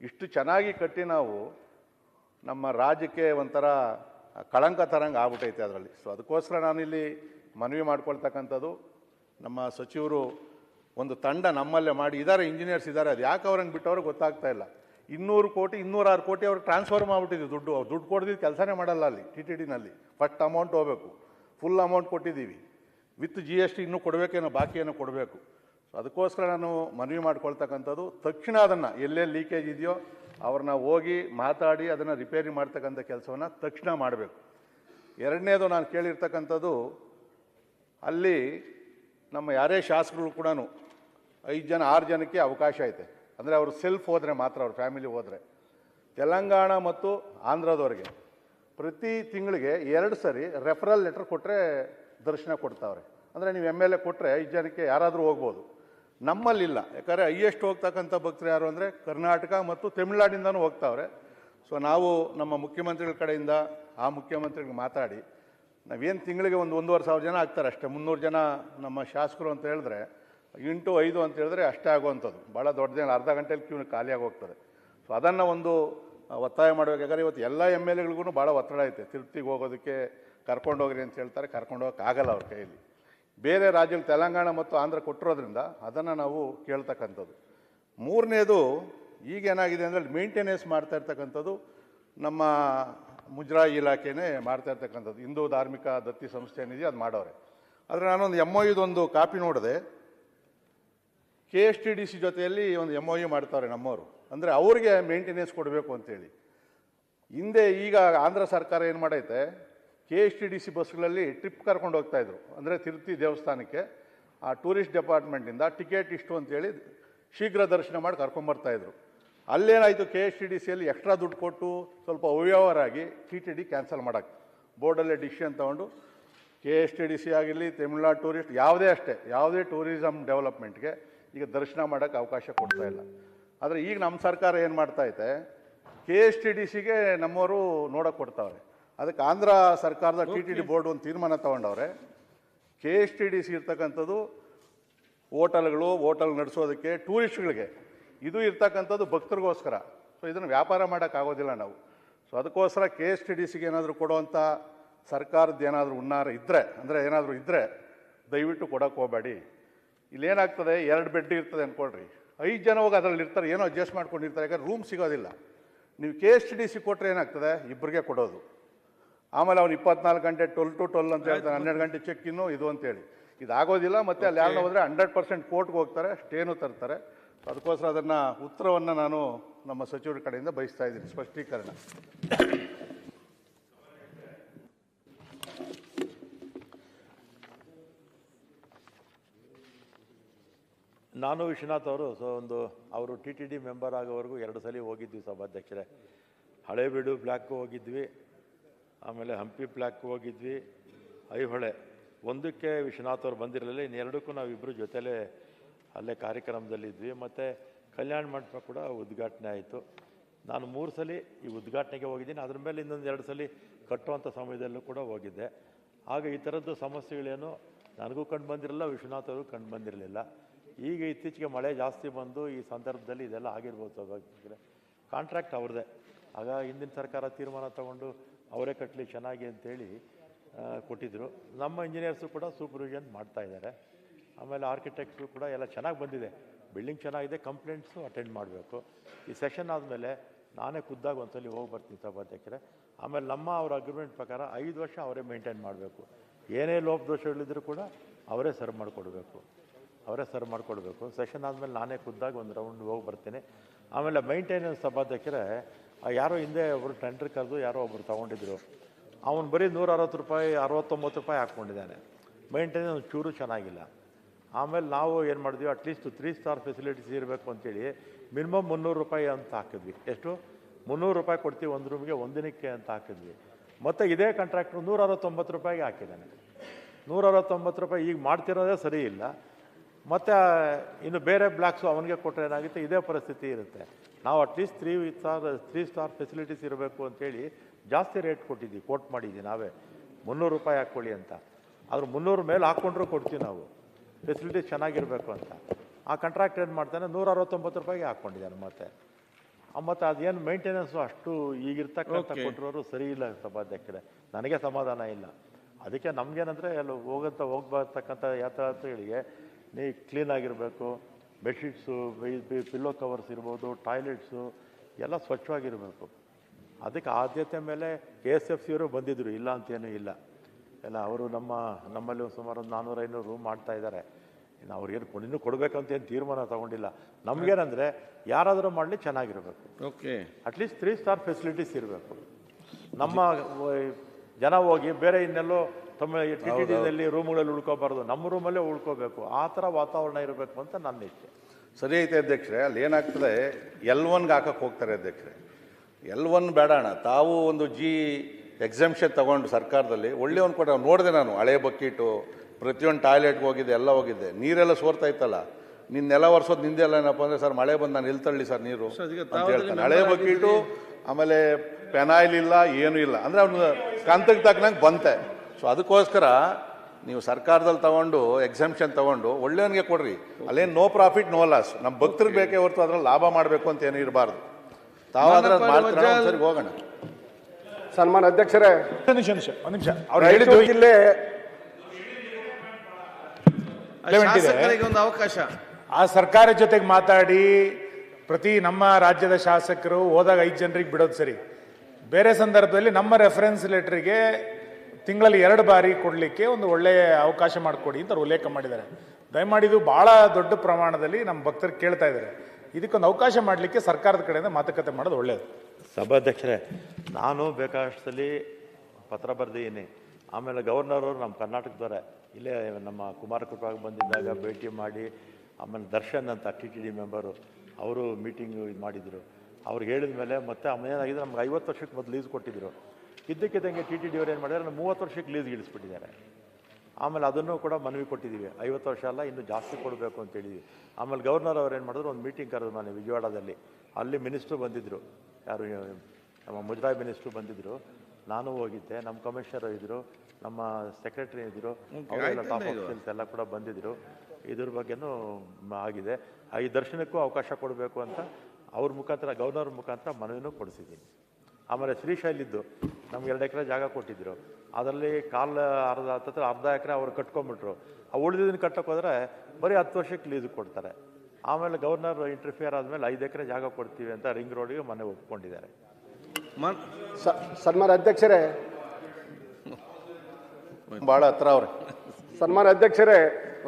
ಇಷ್ಟು ಚೆನ್ನಾಗಿ ಕಟ್ಟಿ ನಾವು ನಮ್ಮ ರಾಜ್ಯಕ್ಕೆ ಒಂಥರ ಕಳಂಕ ತರಂಗ ಆಗ್ಬಿಟ್ಟೈತೆ ಅದರಲ್ಲಿ. ಸೊ ಅದಕ್ಕೋಸ್ಕರ ನಾನಿಲ್ಲಿ ಮನವಿ ಮಾಡ್ಕೊಳ್ತಕ್ಕಂಥದ್ದು. ನಮ್ಮ ಸಚಿವರು ಒಂದು ತಂಡ ನಮ್ಮಲ್ಲೇ ಮಾಡಿ ಇದ್ದಾರೆ ಇಂಜಿನಿಯರ್ಸ್ ಇದ್ದಾರೆ ಅದು ಯಾಕೆ ಅವ್ರಂಗೆ ಬಿಟ್ಟವ್ರು ಗೊತ್ತಾಗ್ತಾ ಇಲ್ಲ. ಇನ್ನೂರು ಕೋಟಿ, ಇನ್ನೂರಾರು ಕೋಟಿ ಅವ್ರಿಗೆ ಟ್ರಾನ್ಸ್ಫರ್ ಮಾಡಿಬಿಟ್ಟಿದ್ವಿ ದುಡ್ಡು. ಅವ್ರು ದುಡ್ಡು ಕೊಡ್ದಿದ್ದು ಕೆಲಸನೇ ಮಾಡಲ್ಲ ಅಲ್ಲಿ ಟಿ ಟಿ ಡಿನಲ್ಲಿ ಫಸ್ಟ್ ಅಮೌಂಟ್ ಹೋಗಬೇಕು. ಫುಲ್ ಅಮೌಂಟ್ ಕೊಟ್ಟಿದ್ದೀವಿ. ವಿತ್ ಜಿ ಎಸ್ ಟಿ ಇನ್ನೂ ಕೊಡಬೇಕೇನೋ ಬಾಕಿಯನ್ನು ಕೊಡಬೇಕು. ಅದಕ್ಕೋಸ್ಕರ ನಾನು ಮನವಿ ಮಾಡ್ಕೊಳ್ತಕ್ಕಂಥದ್ದು, ತಕ್ಷಣ ಅದನ್ನು ಎಲ್ಲೆಲ್ಲಿ ಲೀಕೇಜ್ ಇದೆಯೋ ಅವ್ರನ್ನ ಹೋಗಿ ಮಾತಾಡಿ, ಅದನ್ನು ರಿಪೇರಿ ಮಾಡ್ತಕ್ಕಂಥ ಕೆಲಸವನ್ನು ತಕ್ಷಣ ಮಾಡಬೇಕು. ಎರಡನೇದು ನಾನು ಕೇಳಿರ್ತಕ್ಕಂಥದ್ದು, ಅಲ್ಲಿ ನಮ್ಮ ಯಾರೇ ಶಾಸಕರು ಕೂಡ ಐದು ಜನ, ಆರು ಜನಕ್ಕೆ ಅವಕಾಶ ಐತೆ. ಅಂದರೆ ಅವರು ಸೆಲ್ಫ್ ಹೋದರೆ ಮಾತ್ರ, ಅವ್ರ ಫ್ಯಾಮಿಲಿ ಹೋದರೆ. ತೆಲಂಗಾಣ ಮತ್ತು ಆಂಧ್ರದವ್ರಿಗೆ ಪ್ರತಿ ತಿಂಗಳಿಗೆ ಎರಡು ಸರಿ ರೆಫರಲ್ ಲೆಟರ್ ಕೊಟ್ಟರೆ ದರ್ಶನ ಕೊಡ್ತಾವ್ರೆ. ಅಂದರೆ ನೀವು ಎಂ ಎಲ್ ಎ ಕೊಟ್ಟರೆ ಐದು ಜನಕ್ಕೆ ಯಾರಾದರೂ ಹೋಗ್ಬೋದು. ನಮ್ಮಲ್ಲಿಲ್ಲ. ಯಾಕಂದರೆ ಹೈಯೆಸ್ಟ್ ಹೋಗ್ತಕ್ಕಂಥ ಭಕ್ತರು ಯಾರು ಅಂದರೆ ಕರ್ನಾಟಕ ಮತ್ತು ತಮಿಳ್ನಾಡಿಂದನೂ ಹೋಗ್ತಾವ್ರೆ. ಸೊ ನಾವು ನಮ್ಮ ಮುಖ್ಯಮಂತ್ರಿಗಳ ಕಡೆಯಿಂದ ಆ ಮುಖ್ಯಮಂತ್ರಿಗಳಿಗೆ ಮಾತಾಡಿ, ನಾವೇನು ತಿಂಗಳಿಗೆ ಒಂದು ಒಂದೂವರೆ ಸಾವಿರ ಜನ ಆಗ್ತಾರೆ ಅಷ್ಟೇ ಮುನ್ನೂರು ಜನ ನಮ್ಮ ಶಾಸಕರು ಅಂತ ಹೇಳಿದ್ರೆ ಇಂಟು ಐದು ಅಂತ ಹೇಳಿದ್ರೆ ಅಷ್ಟೇ ಆಗುವಂಥದ್ದು. ಭಾಳ ದೊಡ್ಡದೇನು ಅರ್ಧ ಗಂಟೆಯಲ್ಲಿ ಕ್ಯೂ ಖಾಲಿಯಾಗಿ ಹೋಗ್ತದೆ. ಸೊ ಅದನ್ನು ಒಂದು ಒತ್ತಾಯ ಮಾಡಬೇಕಾದ್ರೆ ಇವತ್ತು ಎಲ್ಲ ಎಂ ಎಲ್ ಎಗಳಿಗೂ ಭಾಳ ಒತ್ತಡ ಐತೆ. ತಿರುಪ್ತಿಗೆ ಹೋಗೋದಕ್ಕೆ ಕರ್ಕೊಂಡೋಗ್ರಿ ಅಂತ ಹೇಳ್ತಾರೆ. ಕರ್ಕೊಂಡು ಆಗಲ್ಲ ಅವ್ರ ಕೈಯಲ್ಲಿ. ಬೇರೆ ರಾಜ್ಯಗಳು, ತೆಲಂಗಾಣ ಮತ್ತು ಆಂಧ್ರ ಕೊಟ್ಟಿರೋದ್ರಿಂದ ಅದನ್ನು ನಾವು ಕೇಳ್ತಕ್ಕಂಥದ್ದು. ಮೂರನೇದು ಈಗೇನಾಗಿದೆ ಅಂದರೆ ಮೇಂಟೆನೆನ್ಸ್ ಮಾಡ್ತಾ ಇರ್ತಕ್ಕಂಥದ್ದು ನಮ್ಮ ಮುಜರಾಯಿ ಇಲಾಖೆನೇ ಮಾಡ್ತಾ ಇರ್ತಕ್ಕಂಥದ್ದು. ಹಿಂದೂ ಧಾರ್ಮಿಕ ದತ್ತಿ ಸಂಸ್ಥೆ ಏನಿದೆಯೋ ಅದು ಮಾಡೋರೆ. ಆದರೆ ನಾನೊಂದು ಎಂ ಒ ಒಂದು ಕಾಪಿ ನೋಡಿದೆ. K S T D C ಜೊತೆಯಲ್ಲಿ ಒಂದು ಎಂ ಒ ಯು ಮಾಡ್ತಾರೆ ನಮ್ಮವರು. ಅಂದರೆ ಅವ್ರಿಗೆ ಮೇಂಟೆನೆನ್ಸ್ ಕೊಡಬೇಕು ಅಂತೇಳಿ. ಹಿಂದೆ ಈಗ ಆಂಧ್ರ ಸರ್ಕಾರ ಏನು ಮಾಡೈತೆ, K S T D C ಬಸ್ಗಳಲ್ಲಿ ಟ್ರಿಪ್ ಕರ್ಕೊಂಡು ಹೋಗ್ತಾಯಿದ್ರು ಅಂದರೆ ತಿರುಪತಿ ದೇವಸ್ಥಾನಕ್ಕೆ, ಆ ಟೂರಿಸ್ಟ್ ಡಿಪಾರ್ಟ್ಮೆಂಟಿಂದ ಟಿಕೆಟ್ ಇಷ್ಟು ಅಂತೇಳಿ ಶೀಘ್ರ ದರ್ಶನ ಮಾಡಿ ಕರ್ಕೊಂಬರ್ತಾಯಿದ್ರು ಅಲ್ಲೇನಾಯಿತು, ಕೆ ಎಸ್ ಟಿ ಡಿ ಸಿಯಲ್ಲಿ ಎಕ್ಸ್ಟ್ರಾ ದುಡ್ಡು ಕೊಟ್ಟು ಸ್ವಲ್ಪ ಅವ್ಯವಹಾರಾಗಿ ಟಿ ಟಿ ಡಿ ಕ್ಯಾನ್ಸಲ್ ಮಾಡೋಕ್ಕೆ ಬೋರ್ಡಲ್ಲೇ ಡಿಸಿಷನ್ ತೊಗೊಂಡು K S T D C ಆಗಿರಲಿ, ತಮಿಳ್ನಾಡು ಟೂರಿಸ್ಟ್ ಯಾವುದೇ ಅಷ್ಟೇ, ಯಾವುದೇ ಟೂರಿಸಮ್ ಡೆವಲಪ್ಮೆಂಟ್ಗೆ ಈಗ ದರ್ಶನ ಮಾಡೋಕ್ಕೆ ಅವಕಾಶ ಕೊಡ್ತಾ ಇಲ್ಲ. ಆದರೆ ಈಗ ನಮ್ಮ ಸರ್ಕಾರ ಏನು ಮಾಡ್ತಾ ಐತೆ ಕೆ ಎಸ್ ಟಿ ಡಿ ಸಿಗೆ ನಮ್ಮವರು ನೋಡೋಕೆ ಕೊಡ್ತಾವ್ರೆ. ಅದಕ್ಕೆ ಆಂಧ್ರ ಸರ್ಕಾರದ ಟಿ ಟಿ ಡಿ ಬೋರ್ಡ್ ಒಂದು ತೀರ್ಮಾನ ತಗೊಂಡವ್ರೆ. K S T D C ಇರ್ತಕ್ಕಂಥದ್ದು ಹೋಟೆಲ್ಗಳು ಹೋಟೆಲ್ ನಡೆಸೋದಕ್ಕೆ ಟೂರಿಸ್ಟ್ಗಳಿಗೆ. ಇದು ಇರ್ತಕ್ಕಂಥದ್ದು ಭಕ್ತರಿಗೋಸ್ಕರ. ಸೊ ಇದನ್ನು ವ್ಯಾಪಾರ ಮಾಡೋಕ್ಕಾಗೋದಿಲ್ಲ ನಾವು. ಸೊ ಅದಕ್ಕೋಸ್ಕರ ಕೆ ಎಸ್ ಟಿ ಡಿ ಸಿಗೆ ಏನಾದರೂ ಕೊಡುವಂಥ ಸರ್ಕಾರದ ಏನಾದರೂ ಉನ್ನಾರ ಇದ್ದರೆ ಅಂದರೆ ಏನಾದರೂ ಇದ್ದರೆ ದಯವಿಟ್ಟು ಕೊಡೋಕೆ ಹೋಗಬೇಡಿ. ಇಲ್ಲೇನಾಗ್ತದೆ? ಎರಡು ಬೆಡ್ ಇರ್ತದೆ ಅಂದ್ಕೊಳ್ರಿ ಐದು ಜನ ಹೋಗಿ ಅದರಲ್ಲಿ ಇರ್ತಾರೆ. ಏನೋ ಅಡ್ಜಸ್ಟ್ ಮಾಡ್ಕೊಂಡಿರ್ತಾರೆ. ಯಾಕಂದ್ರೆ ರೂಮ್ ಸಿಗೋದಿಲ್ಲ. ನೀವು K S T D C ಕೊಟ್ಟರೆ ಏನಾಗ್ತದೆ? ಇಬ್ಬರಿಗೆ ಕೊಡೋದು. ಆಮೇಲೆ ಅವ್ನು ಇಪ್ಪತ್ನಾಲ್ಕು ಗಂಟೆ ಟ್ವೆಲ್ ಟು ಟ್ವೆಲ್ ಅಂತ ಹೇಳ್ತಾನೆ. ಹನ್ನೆರಡು ಗಂಟೆ ಚೆಕ್ ಇನ್ನು ಇದು ಅಂತೇಳಿ. ಇದಾಗೋದಿಲ್ಲ ಮತ್ತೆ ಅಲ್ಲಿ ಯಾರು ಹೋದರೆ ಹಂಡ್ರೆಡ್ ಪರ್ಸೆಂಟ್ ಕೋರ್ಟ್ಗೆ ಹೋಗ್ತಾರೆ ಸ್ಟೇನು ತರ್ತಾರೆ. ಅದಕ್ಕೋಸ್ಕರ ಅದನ್ನು ಉತ್ತರವನ್ನು ನಾನು ನಮ್ಮ ಸಚಿವರ ಕಡೆಯಿಂದ ಬಯಸ್ತಾ ಇದ್ದೀನಿ. ಸ್ಪಷ್ಟೀಕರಣ. ನಾನು ವಿಶ್ವನಾಥ್ ಅವರು ಸೊ ಒಂದು ಅವರು ಟಿ ಟಿ ಡಿ ಮೆಂಬರ್ ಆಗೋವರೆಗೂ ಎರಡು ಸಲ ಹೋಗಿದ್ವಿ ಸಭಾಧ್ಯಕ್ಷರೇ. ಹಳೇಬೀಡು ಬ್ಲ್ಯಾಕು ಹೋಗಿದ್ವಿ, ಆಮೇಲೆ ಹಂಪಿ ಬ್ಲ್ಯಾಕ್ ಹೋಗಿದ್ವಿ, ಐಹೊಳೆ. ಒಂದಕ್ಕೆ ವಿಶ್ವನಾಥ್ ಅವರು ಬಂದಿರಲಿಲ್ಲ, ಇನ್ನೆರಡಕ್ಕೂ ನಾವಿಬ್ಬರು ಜೊತೆಲೇ ಅಲ್ಲೇ ಕಾರ್ಯಕ್ರಮದಲ್ಲಿದ್ವಿ ಮತ್ತು ಕಲ್ಯಾಣ ಮಂಟಪ ಕೂಡ ಉದ್ಘಾಟನೆ ಆಯಿತು. ನಾನು ಮೂರು ಸಲ ಈ ಉದ್ಘಾಟನೆಗೆ ಹೋಗಿದ್ದೀನಿ, ಅದ್ರ ಮೇಲೆ ಇನ್ನೊಂದು ಎರಡು ಸಲ ಕಟ್ಟುವಂಥ ಸಮಯದಲ್ಲೂ ಕೂಡ ಹೋಗಿದ್ದೆ. ಆಗ ಈ ಥರದ್ದು ಸಮಸ್ಯೆಗಳೇನು ನನಗೂ ಕಂಡು ಬಂದಿರಲಿಲ್ಲ, ವಿಶ್ವನಾಥ್ ಅವರು ಕಂಡು ಬಂದಿರಲಿಲ್ಲ. ಈಗ ಇತ್ತೀಚೆಗೆ ಮಳೆ ಜಾಸ್ತಿ ಬಂದು ಈ ಸಂದರ್ಭದಲ್ಲಿ ಇದೆಲ್ಲ ಆಗಿರ್ಬೋದು ಅದಕ್ಕೆ ಕಾಂಟ್ರಾಕ್ಟ್ ಅವ್ರದ್ದೇ. ಆಗ ಹಿಂದಿನ ಸರ್ಕಾರ ತೀರ್ಮಾನ ತಗೊಂಡು ಅವರೇ ಕಟ್ಟಲಿ ಚೆನ್ನಾಗಿ ಅಂತೇಳಿ ಕೊಟ್ಟಿದ್ದರು ನಮ್ಮ ಇಂಜಿನಿಯರ್ಸು ಕೂಡ ಸೂಪರ್ವಿಷನ್ ಮಾಡ್ತಾ ಇದ್ದಾರೆ. ಆಮೇಲೆ ಆರ್ಕಿಟೆಕ್ಟ್ಸು ಕೂಡ ಎಲ್ಲ ಚೆನ್ನಾಗಿ ಬಂದಿದೆ. ಬಿಲ್ಡಿಂಗ್ ಚೆನ್ನಾಗಿದೆ ಕಂಪ್ಲೇಂಟ್ಸು ಅಟೆಂಡ್ ಮಾಡಬೇಕು. ಈ ಸೆಷನ್ ಆದಮೇಲೆ ನಾನೇ ಖುದ್ದಾಗಿ ಒಂದ್ಸಲಿ ಹೋಗಿ ಬರ್ತೀನಿ ಸಭಾಧ್ಯಕ್ಷರೇ ಆಮೇಲೆ ನಮ್ಮ ಅವ್ರ ಅಗ್ರಿಮೆಂಟ್ ಪ್ರಕಾರ ಐದು ವರ್ಷ ಅವರೇ ಮೇಂಟೈನ್ ಮಾಡಬೇಕು. ಏನೇ ಲೋಪದೋಷಗಳಿದ್ದರೂ ಕೂಡ ಅವರೇ ಸರ್ವ್ ಮಾಡಿಕೊಡ್ಬೇಕು. ಅವರೇ ಸರ್ವ್ ಮಾಡಿಕೊಡ್ಬೇಕು. ಸೆಷನ್ ಆದಮೇಲೆ ನಾನೇ ಖುದ್ದಾಗಿ ಒಂದು ರೌಂಡ್ ಹೋಗಿ ಬರ್ತೀನಿ. ಆಮೇಲೆ ಮೈಂಟೆನೆನ್ಸ್ ಸಭಾಧ್ಯಕ್ಷರೇ ಯಾರೋ ಹಿಂದೆ ಒಬ್ಬರು ಟೆಂಡರ್ ಕರೆದು ಯಾರೋ ಒಬ್ಬರು ತೊಗೊಂಡಿದ್ರು. ಅವನು ಬರೀ ನೂರ ಅರವತ್ತು ರೂಪಾಯಿ, ಅರವತ್ತೊಂಬತ್ತು ರೂಪಾಯಿ ಹಾಕ್ಕೊಂಡಿದ್ದಾನೆ. ಮೈಂಟೆನೆನ್ಸ್ ಚೂರು ಚೆನ್ನಾಗಿಲ್ಲ. ಆಮೇಲೆ ನಾವು ಏನು ಮಾಡಿದ್ವಿ ಅಟ್ಲೀಸ್ಟ್ ತ್ರೀ ಸ್ಟಾರ್ ಫೆಸಿಲಿಟೀಸ್ ಇರಬೇಕು ಅಂತೇಳಿ ಮಿನಿಮಮ್ ಮುನ್ನೂರು ರೂಪಾಯಿ ಅಂತ ಹಾಕಿದ್ವಿ. ಎಷ್ಟು? ಮುನ್ನೂರು ರೂಪಾಯಿ ಕೊಡ್ತೀವಿ ಒಂದು ರೂಮ್ಗೆ ಒಂದಿನಕ್ಕೆ ಅಂತ ಹಾಕಿದ್ವಿ. ಮತ್ತು ಇದೇ ಕಾಂಟ್ರಾಕ್ಟ್ರು ನೂರ ಅರವತ್ತೊಂಬತ್ತು ರೂಪಾಯಿಗೆ ಹಾಕಿದ್ದಾನೆ. ನೂರ ಅರವತ್ತೊಂಬತ್ತು ರೂಪಾಯಿ ಈಗ ಮಾಡ್ತಿರೋದೇ ಸರಿ ಇಲ್ಲ. ಮತ್ತು ಇನ್ನು ಬೇರೆ ಬ್ಲ್ಯಾಕ್ಸು ಅವನಿಗೆ ಕೊಟ್ಟರೆ ಏನಾಗುತ್ತೆ? ಇದೇ ಪರಿಸ್ಥಿತಿ ಇರುತ್ತೆ. ನಾವು at least three star three star facilities ಇರಬೇಕು ಅಂತೇಳಿ ಜಾಸ್ತಿ ರೇಟ್ ಕೊಟ್ಟಿದ್ದೀವಿ ಕೋಟ್ ಮಾಡಿದ್ದೀವಿ ನಾವೇ. ಮುನ್ನೂರು ರೂಪಾಯಿ ಹಾಕ್ಕೊಳ್ಳಿ ಅಂತ. ಆದ್ರೆ ಮುನ್ನೂರು ಮೇಲೆ ಹಾಕ್ಕೊಂಡ್ರೂ ಕೊಡ್ತೀವಿ ನಾವು. ಫೆಸಿಲಿಟೀಸ್ ಚೆನ್ನಾಗಿರಬೇಕು ಅಂತ. ಆ ಕಾಂಟ್ರಾಕ್ಟ್ ಏನು ಮಾಡ್ತಾನೆ? ನೂರ ಅರವತ್ತೊಂಬತ್ತು ರೂಪಾಯಿಗೆ ಹಾಕ್ಕೊಂಡಿದ್ದಾನೆ ಮತ್ತೆ. ಮತ್ತು ಅದೇನು ಮೇಂಟೆನೆನ್ಸು ಅಷ್ಟು ಈಗಿರ್ತಕ್ಕಂಥ ಕೊಟ್ಟಿರೋರು ಸರಿ ಇಲ್ಲ ಸಭಾಧ್ಯಕ್ಷರೇ. ನನಗೆ ಸಮಾಧಾನ ಇಲ್ಲ. ಅದಕ್ಕೆ ನಮಗೇನಂದರೆ ಎಲ್ಲ ಹೋಗಂತ ಹೋಗ್ಬರ್ತಕ್ಕಂಥ ಯಾತಾರ್ಥಗಳಿಗೆ ನೀ ಕ್ಲೀನಾಗಿರಬೇಕು ಬೆಡ್ಶೀಟ್ಸು ಪಿಲ್ಲೋ ಕವರ್ಸ್ ಇರ್ಬೋದು ಟಾಯ್ಲೆಟ್ಸು ಎಲ್ಲ ಸ್ವಚ್ಛವಾಗಿರಬೇಕು. ಅದಕ್ಕೆ ಆದ್ಯತೆ ಮೇಲೆ ಕೆ ಎಸ್ ಎಫ್ ಸಿಯವರು ಬಂದಿದ್ದರು ಇಲ್ಲ ಅಂತೇನೂ ಇಲ್ಲ. ಎಲ್ಲ ಅವರು ನಮ್ಮ ನಮ್ಮಲ್ಲಿ ಸುಮಾರು ಒಂದು ನಾನ್ನೂರು ಐನೂರು ರೂಮ್ ಮಾಡ್ತಾ ಇದ್ದಾರೆ. ಇನ್ನು ಅವ್ರಿಗೇನು ಕೊಡಿನೂ ಇನ್ನೂ ಕೊಡಬೇಕಂತ ಏನು ತೀರ್ಮಾನ ತಗೊಂಡಿಲ್ಲ. ನಮಗೇನಂದರೆ ಯಾರಾದರೂ ಮಾಡಲಿ ಚೆನ್ನಾಗಿರಬೇಕು. Okay. At least three star facilities ಇರಬೇಕು. ನಮ್ಮ ಜನ ಹೋಗಿ ಬೇರೆ ಇನ್ನೆಲ್ಲೋ ತಮ್ಮ ಟಿ ಟಿ ಡಿನಲ್ಲಿ ರೂಮ್ಗಳಲ್ಲಿ ಉಳ್ಕೋಬಾರ್ದು. ನಮ್ಮ ರೂಮಲ್ಲೇ ಉಳ್ಕೋಬೇಕು. ಆ ಥರ ವಾತಾವರಣ ಇರಬೇಕು ಅಂತ ನನ್ನ ಇಚ್ಛೆ. ಸರಿ ಐತೆ ಅಧ್ಯಕ್ಷರೇ ಅಲ್ಲಿ ಏನಾಗ್ತದೆ? ಎಲ್ ಒನ್ಗೆ ಹಾಕಕ್ಕೆ ಹೋಗ್ತಾರೆ ಅಧ್ಯಕ್ಷರೇ. ಎಲ್ ಒನ್ ಬೇಡ ಅಣ್ಣ. ತಾವು ಒಂದು ಜಿ ಎಕ್ಸಾಮ್ಷನ್ ತಗೊಂಡು ಸರ್ಕಾರದಲ್ಲಿ ಒಳ್ಳೆ ಒಂದು ಕೊಡ ನೋಡಿದೆ ನಾನು ಹಳೆ ಬಕ್ಕೀಟು ಪ್ರತಿಯೊಂದು ಟಾಯ್ಲೆಟ್ಗೆ ಹೋಗಿದ್ದೆ ಎಲ್ಲ ಹೋಗಿದ್ದೆ. ನೀರೆಲ್ಲ ಸೋರ್ತಾ ಇತ್ತಲ್ಲ? ನಿನ್ನ ನೆಲ ಒರೆಸೋದು ನಿಂದೆಲ್ಲ ಏನಪ್ಪ ಅಂದರೆ ಸರ್ ಮಳೆ ಬಂದು ನಾನು ಇಲ್ತಳ್ಳಿ ಸರ್ ನೀರು? ಸರ್, ಈಗ ಅಂತ ಹೇಳ್ತಾನೆ. ಹಳೆ ಬಕ್ಕೀಟು ಆಮೇಲೆ ಪೆನಾಯಿಲ್ ಇಲ್ಲ ಏನೂ ಇಲ್ಲ. ಅಂದರೆ ಅವನು ಕಂತಕ್ಕೆ ತಕ್ಕನಂಗೆ ಬಂತೆ. ಸೊ ಅದಕ್ಕೋಸ್ಕರ ನೀವು ಸರ್ಕಾರದಲ್ಲಿ ತಗೊಂಡು ಎಕ್ಸಾಮ್ಷನ್ ತಗೊಂಡು ಒಳ್ಳೆಯವನಿಗೆ ಕೊಡ್ರಿ. ಅಲ್ಲೇನು ನೋ ಪ್ರಾಫಿಟ್ ನೋ ಲಾಸ್ ನಮ್ಮ ಭಕ್ತರಿಗೆ ಬೇಕೇ ಹೊರತು ಅದ್ರಲ್ಲಿ ಲಾಭ ಮಾಡಬೇಕು ಅಂತ ಏನು ಇರಬಾರ್ದು. ತಾವಾದ್ರೆ. ಸರಿ ಹೋಗೋಣ. ಸನ್ಮಾನ ಅಧ್ಯಕ್ಷರೇ ಒಂದು ನಿಮಿಷ ನಿಮಿಷ. ಒಂದು ನಿಮಿಷ. ಅವ್ರು ಹೇಳಿದ್ದು. ಶಾಸಕರಿಗೆ ಒಂದು ಅವಕಾಶ. ಆ ಸರ್ಕಾರ ಜೊತೆಗೆ ಮಾತಾಡಿ ಪ್ರತಿ ನಮ್ಮ ರಾಜ್ಯದ ಶಾಸಕರು ಹೋದಾಗ ಐದು ಜನರಿಗೆ ಬಿಡೋದು ಸರಿ. ಬೇರೆ ಸಂದರ್ಭದಲ್ಲಿ ನಮ್ಮ ರೆಫರೆನ್ಸ್ ಲೆಟರ್ಗೆ ತಿಂಗಳಲ್ಲಿ ಎರಡು ಬಾರಿ ಕೊಡಲಿಕ್ಕೆ ಒಂದು ಒಳ್ಳೆಯ ಅವಕಾಶ ಮಾಡಿಕೊಡಿ ಅಂತ ಅವ್ರು ಉಲ್ಲೇಖ ಮಾಡಿದ್ದಾರೆ. ದಯಮಾಡಿ ಭಾಳ ದೊಡ್ಡ ಪ್ರಮಾಣದಲ್ಲಿ ನಮ್ಮ ಭಕ್ತರು ಕೇಳ್ತಾ ಇದ್ದಾರೆ. ಇದಕ್ಕೊಂದು ಅವಕಾಶ ಮಾಡಲಿಕ್ಕೆ ಸರ್ಕಾರದ ಕಡೆಯಿಂದ ಮಾತುಕತೆ ಮಾಡೋದು ಒಳ್ಳೆಯದು ಸಭಾಧ್ಯಕ್ಷರೇ ನಾನು ಬೇಕಾದಷ್ಟಲ್ಲಿ ಪತ್ರ ಬರೆದಿದ್ದೀನಿ. ಆಮೇಲೆ ಗವರ್ನರ್ ಅವರು ನಮ್ಮ ಕರ್ನಾಟಕದವರೇ, ಇಲ್ಲೇ ನಮ್ಮ ಕುಮಾರಕೃಪಾಗಿ ಬಂದಿದ್ದಾಗ ಭೇಟಿ ಮಾಡಿ, ಆಮೇಲೆ ದರ್ಶನ್ ಅಂತ ಟಿ ಟಿ ಡಿ ಮೆಂಬರು, ಅವರು ಮೀಟಿಂಗ್ ಇದು ಮಾಡಿದರು. ಅವ್ರಿಗೆ ಹೇಳಿದ ಮೇಲೆ ಮತ್ತೆ ಆಮೇಲೆ ಏನಾಗಿದೆ ನಮ್ಗೆ ಐವತ್ತು ವರ್ಷಕ್ಕೆ ಮೊದಲು ಲೀಸ್ ಕೊಟ್ಟಿದ್ರು. ಇದ್ದಕ್ಕಿದ್ದಂಗೆ ಟಿ ಟಿ ಡಿ ಅವ್ರು ಏನು ಮಾಡಿದ್ದಾರೆ ಮೂವತ್ತು ವರ್ಷಕ್ಕೆ ಲೀಸ್ ಇಳಿಸ್ಬಿಟ್ಟಿದ್ದಾರೆ. ಆಮೇಲೆ ಅದನ್ನು ಕೂಡ ಮನವಿ ಕೊಟ್ಟಿದ್ದೀವಿ. ಐವತ್ತು ವರ್ಷ ಅಲ್ಲ ಇನ್ನೂ ಜಾಸ್ತಿ ಕೊಡಬೇಕು ಅಂತ ಹೇಳಿದ್ವಿ ಆಮೇಲೆ ಗವರ್ನರ್ ಅವ್ರು ಏನು ಮಾಡಿದ್ರು? ಒಂದು ಮೀಟಿಂಗ್ ಕರೆದು ನಾನು ವಿಜಯವಾಡದಲ್ಲಿ. ಅಲ್ಲಿ ಮಿನಿಸ್ಟ್ರು ಬಂದಿದ್ದರು ಯಾರು ನಮ್ಮ ಮುಜರಾಯಿ ಮಿನಿಸ್ಟ್ರು ಬಂದಿದ್ದರು ನಾನು ಹೋಗಿದ್ದೆ ನಮ್ಮ ಕಮಿಷನರ್ ಇದ್ದರು ನಮ್ಮ ಸೆಕ್ರೆಟರಿ ಇದ್ದರು ಅವರೆಲ್ಲ ಟಾಪ್ ಆಫೀಸರ್ಸ್ ಎಲ್ಲ ಕೂಡ ಬಂದಿದ್ದರು ಇದ್ರ ಬಗ್ಗೆನೂ ಆಗಿದೆ. ಈ ದರ್ಶನಕ್ಕೂ ಅವಕಾಶ ಕೊಡಬೇಕು ಅಂತ ಅವ್ರ ಮುಖಾಂತರ ಗವರ್ನರ್ ಮುಖಾಂತರ ಮನವಿನೂ ಕೊಡಿಸಿದ್ದೀನಿ. ಆಮೇಲೆ ಶ್ರೀಶೈಲಿದ್ದು ನಮ್ಗೆ ಎರಡು ಎಕರೆ ಜಾಗ ಕೊಟ್ಟಿದ್ರು. ಅದರಲ್ಲಿ ಕಾಲು ಅರ್ಧ ಹತ್ತತ್ರ ಅರ್ಧ ಎಕರೆ ಅವ್ರು ಕಟ್ಕೊಂಡ್ಬಿಟ್ರು ಆ ಉಳಿದಿದ್ದನ್ನು ಕಟ್ಟಕ್ಕೆ ಹೋದರೆ ಬರೀ ಹತ್ತು ವರ್ಷಕ್ಕೆ ಲೀಸ್ ಕೊಡ್ತಾರೆ. ಆಮೇಲೆ ಗವರ್ನರ್ ಇಂಟರ್ಫಿಯರ್ ಆದಮೇಲೆ ಐದು ಎಕರೆ ಜಾಗ ಕೊಡ್ತೀವಿ ಅಂತ ರಿಂಗ್ ರೋಡಿಗೆ ಮನೆ ಒಪ್ಕೊಂಡಿದ್ದಾರೆ. ಸನ್ಮಾನ ಅಧ್ಯಕ್ಷರೇ. ಭಾಳ ಹತ್ರ ಅವ್ರೆ. ಸನ್ಮಾನ ಅಧ್ಯಕ್ಷರೇ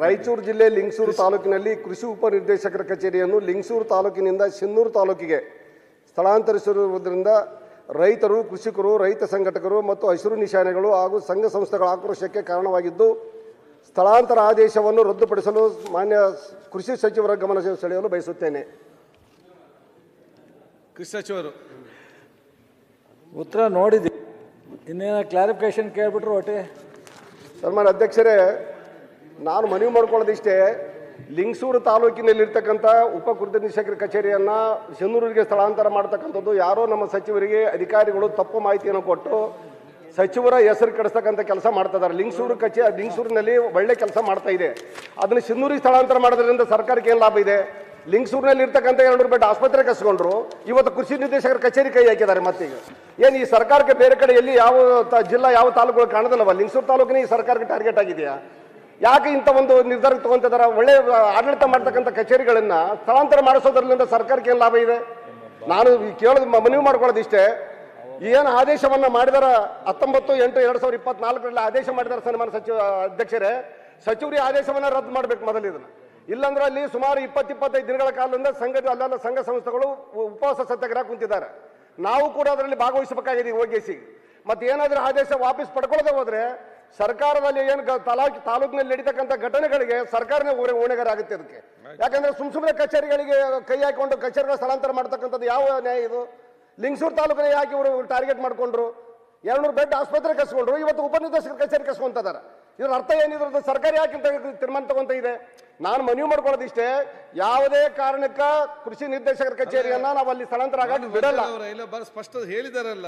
ರಾಯಚೂರು ಜಿಲ್ಲೆ ಲಿಂಗಸೂರು ತಾಲೂಕಿನಲ್ಲಿ ಕೃಷಿ ಉಪನಿರ್ದೇಶಕರ ಕಚೇರಿಯನ್ನು ಲಿಂಗಸೂರು ತಾಲೂಕಿನಿಂದ ಸಿನ್ನೂರು ತಾಲೂಕಿಗೆ ಸ್ಥಳಾಂತರಿಸಿರುವುದರಿಂದ ರೈತರು ಕೃಷಿಕರು ರೈತ ಸಂಘಟಕರು ಮತ್ತು ಹಸಿರು ನಿಶಾನೆಗಳು ಹಾಗೂ ಸಂಘ ಸಂಸ್ಥೆಗಳ ಆಕ್ರೋಶಕ್ಕೆ ಕಾರಣವಾಗಿದ್ದು ಸ್ಥಳಾಂತರ ಆದೇಶವನ್ನು ರದ್ದುಪಡಿಸಲು ಮಾನ್ಯ ಕೃಷಿ ಸಚಿವರ ಗಮನ ಸೆಳೆಯಲು ಬಯಸುತ್ತೇನೆ. ಕೃಷಿ ಸಚಿವರು. ಉತ್ತರ ನೋಡಿದ್ವಿ. ಇನ್ನೇನು ಕ್ಲಾರಿಫಿಕೇಶನ್ ಕೇಳ್ಬಿಟ್ರು ಒಟ್ಟೆ ಸನ್ಮಾನ್ಯ ಅಧ್ಯಕ್ಷರೇ ನಾನು ಮನವಿ ಮಾಡ್ಕೊಳ್ಳೋದಿಷ್ಟೇ ಲಿಂಗಸೂರು ತಾಲೂಕಿನಲ್ಲಿರ್ತಕ್ಕಂಥ ಉಪ ನಿರ್ದೇಶಕರ ಕಚೇರಿಯನ್ನು ಶೆನ್ನೂರಿಗೆ ಸ್ಥಳಾಂತರ ಮಾಡ್ತಕ್ಕಂಥದ್ದು ಯಾರೋ ನಮ್ಮ ಸಚಿವರಿಗೆ ಅಧಿಕಾರಿಗಳು ತಪ್ಪು ಮಾಹಿತಿಯನ್ನು ಕೊಟ್ಟು ಸಚಿವರ ಹೆಸರು ಕೆಡಿಸ್ತಕ್ಕಂಥ ಕೆಲಸ ಮಾಡ್ತಾ ಇದ್ದಾರೆ ಲಿಂಗಸೂರು ಕಚೇ, ಲಿಂಗಸೂರಿನಲ್ಲಿ ಒಳ್ಳೆ ಕೆಲಸ ಮಾಡ್ತಾ ಇದೆ. ಅದನ್ನು ಸಿನ್ನೂರಿಗೆ ಸ್ಥಳಾಂತರ ಮಾಡೋದ್ರಿಂದ ಸರ್ಕಾರಕ್ಕೆ ಏನು ಲಾಭ ಇದೆ? ಲಿಂಗಸೂರಿನಲ್ಲಿ ಇರ್ತಕ್ಕಂಥ ಎರಡು ಬೆಡ್ ಆಸ್ಪತ್ರೆ ಕಸ್ಕೊಂಡ್ರು. ಇವತ್ತು ಕೃಷಿ ನಿರ್ದೇಶಕರ ಕಚೇರಿ ಕೈ ಹಾಕಿದ್ದಾರೆ ಮತ್ತೀಗ. ಏನು ಈ ಸರ್ಕಾರಕ್ಕೆ ಬೇರೆ ಕಡೆ ಎಲ್ಲಿ ಯಾವ ಜಿಲ್ಲಾ ಯಾವ ತಾಲೂಕುಗಳು ಕಾಣದಲ್ಲವ? ಲಿಂಗಸೂರು ತಾಲೂಕಿನ ಈ ಸರ್ಕಾರಕ್ಕೆ ಟಾರ್ಗೆಟ್ ಆಗಿದೆಯಾ? ಯಾಕೆ ಇಂಥ ಒಂದು ನಿರ್ಧಾರ ತಗೊಂತಿದ್ದಾರೆ? ಒಳ್ಳೆ ಆಡಳಿತ ಮಾಡ್ತಕ್ಕಂಥ ಕಚೇರಿಗಳನ್ನ ಸ್ಥಳಾಂತರ ಮಾಡಿಸೋದ್ರಲ್ಲಿಂದ ಸರ್ಕಾರಕ್ಕೆ ಏನು ಲಾಭ ಇದೆ? ನಾನು ಕೇಳೋದು ಮನವಿ ಮಾಡ್ಕೊಳ್ಳೋದಿಷ್ಟೇ. ಏನು ಆದೇಶವನ್ನ ಮಾಡಿದಾರ ಹತ್ತೊಂಬತ್ತು, ಎಂಟು, ಎರಡು ಸಾವಿರದ ಇಪ್ಪತ್ನಾಲ್ಕರಲ್ಲಿ ಆದೇಶ ಮಾಡಿದಾರೆ ಸನ್ಮಾನ ಸಚಿವ, ಅಧ್ಯಕ್ಷರೇ. ಸಚಿವರಿ ಆದೇಶವನ್ನ ರದ್ದು ಮಾಡ್ಬೇಕು ಮೊದಲು ಇದನ್ನ. ಇಲ್ಲಾಂದ್ರೆ ಅಲ್ಲಿ ಸುಮಾರು ಇಪ್ಪತ್ತು ಇಪ್ಪತ್ತೈದು ದಿನಗಳ ಕಾಲದಿಂದ ಸಂಘದ ಅಲ್ಲೆಲ್ಲ ಸಂಘ ಸಂಸ್ಥೆಗಳು ಉಪವಾಸ ಸತ್ಯಾಗ್ರಹ ಕುಂತಿದ್ದಾರೆ. ನಾವು ಕೂಡ ಅದರಲ್ಲಿ ಭಾಗವಹಿಸಬೇಕಾಗಿದೆ ಓಗೇಸಿ ಮತ್ತೆ ಏನಾದ್ರೂ ಆದೇಶ ವಾಪಸ್ ಪಡ್ಕೊಳ್ಳೋದೇ ಹೋದ್ರೆ ಸರ್ಕಾರದಲ್ಲಿ ಏನು ತಲಾ ತಾಲೂಕು ತಾಲೂಕಿನಲ್ಲಿ ನಡೀತಕ್ಕಂಥ ಘಟನೆಗಳಿಗೆ ಸರ್ಕಾರನೇ ಊರ ಹೊಣೆಗಾರ ಆಗುತ್ತೆ ಅದಕ್ಕೆ ಯಾಕಂದ್ರೆ ಸುಮ್ ಸುಮ್ಮನೆ ಕಚೇರಿಗಳಿಗೆ ಕೈ ಹಾಕೊಂಡು ಕಚೇರಿಗಳ ಸ್ಥಳಾಂತರ ಮಾಡ್ತಕ್ಕಂಥದ್ದು ಯಾವ ನ್ಯಾಯ ಇದು? ಲಿಂಗಸೂರು ತಾಲೂಕಿನ ಯಾಕೆ ಇವರು ಟಾರ್ಗೆಟ್ ಮಾಡ್ಕೊಂಡ್ರು? ಎರಡ್ನೂರು ಬೆಡ್ ಆಸ್ಪತ್ರೆ ಕಸ್ಕೊಂಡ್ರು, ಇವತ್ತು ಉಪನಿರ್ದೇಶಕರ ಕಚೇರಿ ಕಸ್ಕೊಂತಿದ್ದಾರೆ ಇದ್ರ ಅರ್ಥ ಏನಿದ್ರು ಸರ್ಕಾರ ಯಾಕೆ ಇಂಥ ತೀರ್ಮಾನ ತಗೊಂತ ಇದೆ? ನಾನು ಮನವಿ ಮಾಡ್ಕೊಳ್ಳೋದಿಷ್ಟೇ, ಯಾವುದೇ ಕಾರಣಕ್ಕ ಕೃಷಿ ನಿರ್ದೇಶಕರ ಕಚೇರಿಯನ್ನ ನಾವು ಅಲ್ಲಿ ಸ್ಥಳಾಂತರ ಆಗಕ್ಕೆ ಬಿಡಲ್ಲ. ಸ್ಪಷ್ಟ ಹೇಳಿದಾರಲ್ಲ.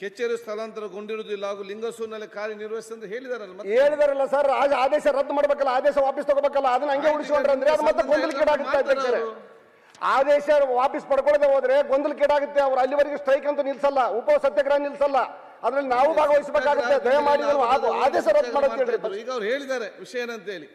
ಕಚೇರಿ ಸ್ಥಳಾಂತರಗೊಂಡಿರುವುದಿಲ್ಲ ಹಾಗೂ ಲಿಂಗಸೂರಿನಲ್ಲಿ ಕಾರ್ಯನಿರ್ವಹಿಸಿ ಅಂತ ಹೇಳಿದಾರಲ್ಲ ಮತ್ತೆ. ಹೇಳಿದಾರಲ್ಲ ಸರ್ ಆಗ ಆದೇಶ ರದ್ದು ಮಾಡಬೇಕಲ್ಲ ಆದೇಶ ವಾಪಸ್ ತಗೋಬೇಕಲ್ಲ ಅದನ್ನ ಹಂಗೆ ಉಳಿಸ್ಕೊಂಡ್ರೆ ಅಂದ್ರೆ ಅದು ಮತ್ತೆ ಗೊಂದಲಕ್ಕೀಡಾಗುತ್ತೆ ಅಧ್ಯಕ್ಷರೇ ಆದೇಶ ವಾಪಸ್ ಪಡ್ಕೊಳ್ಳದೆ ಹೋದ್ರೆ ಗೊಂದಲಕ್ಕೀಡಾಗುತ್ತೆ ಅವ್ರು ಅಲ್ಲಿವರೆಗೆ ಸ್ಟ್ರೈಕ್ ಅಂತ ನಿಲ್ಸಲ್ಲ ಉಪ ಸತ್ಯಾಗ್ರಹ ನಿಲ್ಸಲ್ಲ. ಅದ್ರಲ್ಲಿ ನಾವು ಭಾಗವಹಿಸಬೇಕಾಗುತ್ತೆ ದಯಮಾಡಿ ಆದೇಶ ರದ್ದು ಮಾಡೋದು ಈಗ ಅವ್ರು ಹೇಳಿದ್ದಾರೆ ವಿಷಯ ಏನಂತ ಹೇಳಿ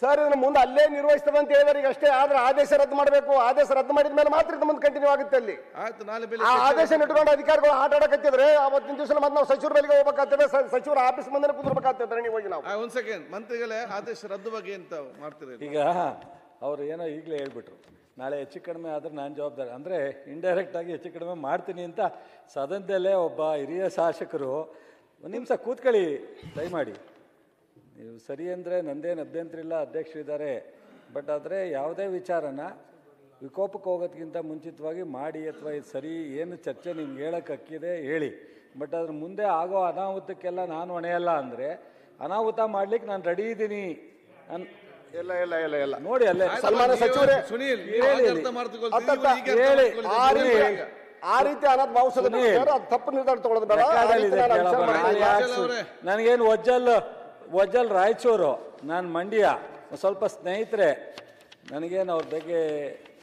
ಸರ್ ಇದನ್ನ ಮುಂದೆ ಅಲ್ಲೇ ನಿರ್ವಹಿಸ್ತದೆ ಅಂತ ಹೇಳಿದಾರೆ ಈಗ ಅಷ್ಟೇ. ಆದ್ರೆ ಆದೇಶ ರದ್ದು ಮಾಡಬೇಕು. ಆದೇಶ ರದ್ದು ಮಾಡಿದ ಮೇಲೆ ಮಾತ್ರ ಇದು ಮುಂದೆ ಕಂಟಿನ್ಯೂ ಆಗುತ್ತೆ ಅಲ್ಲಿ. ಆಯ್ತು ನಾಳೆ ಆದೇಶ ಇಟ್ಕೊಂಡು ಅಧಿಕಾರಿಗಳು ಆಟ ಆಡಕತ್ತಿದ್ರೆ ಅವತ್ತಿನ ದಿವಸ ಮತ್ತೆ ನಾವು ಸಚಿವರ ಬಳಿಗೆ ಹೋಗ್ಬೇಕಾಗ್ತದೆ. ಸ- ಸಚಿವರ ಆಫೀಸ್ ಮುಂದೆ ಕುದುರ್ಬೇಕಾಗ್ತದೆ ನೀವು ಹೋಗಿ ನಾವು. ಆ, ಒಂದ್ ಸೆಕೆಂಡ್ ಮಂತ್ರಿಗಳೇ ಆದೇಶ ರದ್ದು ಬಗ್ಗೆ ಅಂತ ಮಾಡ್ತೀರಿ? ಈಗ ಅವ್ರು ಏನೋ ಈಗಲೇ ಹೇಳ್ಬಿಟ್ರು. ನಾಳೆ ಹೆಚ್ಚು ಕಡಿಮೆ ಆದ್ರೆ ನಾನು ಜವಾಬ್ದಾರಿ. ಅಂದರೆ ಇಂಡೈರೆಕ್ಟಾಗಿ ಹೆಚ್ಚು ಕಡಿಮೆ ಮಾಡ್ತೀನಿ ಅಂತ ಸದನದಲ್ಲೇ ಒಬ್ಬ ಹಿರಿಯ ಶಾಸಕರು ಒಂದು ನಿಮಿಷ ಕೂತ್ಕೊಳ್ಳಿ ದಯಮಾಡಿ. ನೀವು ಸರಿ ಅಂದರೆ ನಂದೇನು ಅಭ್ಯಂತರ ಇಲ್ಲ ಅಧ್ಯಕ್ಷರಿದ್ದಾರೆ ಬಟ್ ಆದರೆ ಯಾವುದೇ ವಿಚಾರನ ವಿಕೋಪಕ್ಕೆ ಹೋಗೋದಕ್ಕಿಂತ ಮುಂಚಿತವಾಗಿ ಮಾಡಿ ಅಥವಾ ಇದು ಸರಿ ಏನು ಚರ್ಚೆ ನಿಮ್ಗೆ ಹೇಳಕ್ಕೆ ಹಕ್ಕಿದೆ ಹೇಳಿ. ಬಟ್ ಅದ್ರ ಮುಂದೆ ಆಗೋ ಅನಾಹುತಕ್ಕೆಲ್ಲ ನಾನು ಹೊಣೆಯಲ್ಲ ಅಂದರೆ ಅನಾಹುತ ಮಾಡ್ಲಿಕ್ಕೆ ನಾನು ರೆಡಿ ಇದ್ದೀನಿ. ಅನ್ ಇಲ್ಲ ಇಲ್ಲ ಇಲ್ಲ ಇಲ್ಲ. ನೋಡಿ ಅಲ್ಲೇ ಸಲ್ಮಾನ ಸಚಿವರೇ ಸುನೀಲ್ ಹೇಳಿ. ಆ ರೀತಿ ಅನಾಥ ಭಾವಿಸೋದು. ತಪ್ಪು ನಿರ್ಧಾರ ತಗೊಳ್ಳೋದು ಬೇಡ. ನಾನು ನಾನು ನನಗೇನು ಒಜ್ಜಲ್ ಒಜ್ಜಲ್ ರಾಯಚೂರು ನಾನು ಮಂಡ್ಯ. ಸ್ವಲ್ಪ ಸ್ನೇಹಿತರೆ ನನಗೇನು ಅವ್ರ ಬಗ್ಗೆ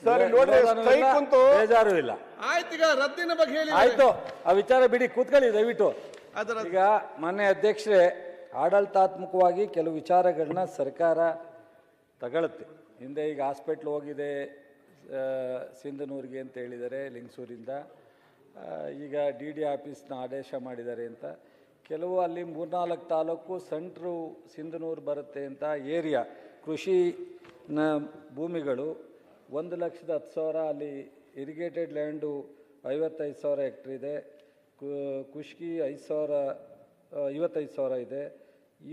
ಸರ್, ವಿರೋ- ನೋಡ್ರಿ, ವಿರೋಧನೂ ಇಲ್ಲ, strike ಅಂತೂ- ಬೇಜಾರು ಇಲ್ಲ. ಆಯ್ತು ಈಗ ರದ್ದಿನ ಬಗ್ಗೆ ಹೇಳಿ ಆಯ್ತು ಆ ವಿಚಾರ ಬಿಡಿ ಕೂತ್ಕೊಳ್ಳಿ ದಯವಿಟ್ಟು. ಅದರ ಈಗ ಮಾನ್ಯ ಅಧ್ಯಕ್ಷರೇ ಆಡಳಿತಾತ್ಮಕವಾಗಿ ಕೆಲವು ವಿಚಾರಗಳನ್ನ ಸರ್ಕಾರ ತಗೊಳುತ್ತೆ. ಹಿಂದೆ ಈಗ ಹಾಸ್ಪಿಟ್ಲ್ ಹೋಗಿದೆ ಆ, ಸಿಂಧನೂರಿಗೆ ಅಂತ ಹೇಳಿದ್ದಾರೆ ಲಿಂಗಸೂರಿಂದ. ಆ, ಈಗ ಡಿ ಡಿ ಆಫೀಸ್ನ ಆದೇಶ ಮಾಡಿದ್ದಾರೆ ಅಂತ. ಕೆಲವು ಅಲ್ಲಿ ಮೂರ್ನಾಲ್ಕು ತಾಲೂಕು ಸೆಂಟ್ರು ಸಿಂಧನೂರು ಬರುತ್ತೆ ಅಂತ ಏರಿಯಾ. ಕೃಷಿ ಭೂಮಿಗಳು ಒಂದು ಲಕ್ಷದ ಹತ್ತು ಸಾವಿರ, ಅಲ್ಲಿ ಇರಿಗೇಟೆಡ್ ಲ್ಯಾಂಡು ಐವತ್ತೈದು ಸಾವಿರ ಹೆಕ್ಟ್ರ್ ಇದೆ. ಕುಷ್ಕಿ ಐದು ಸಾವಿರ ಐವತ್ತೈದು ಸಾವಿರ ಇದೆ.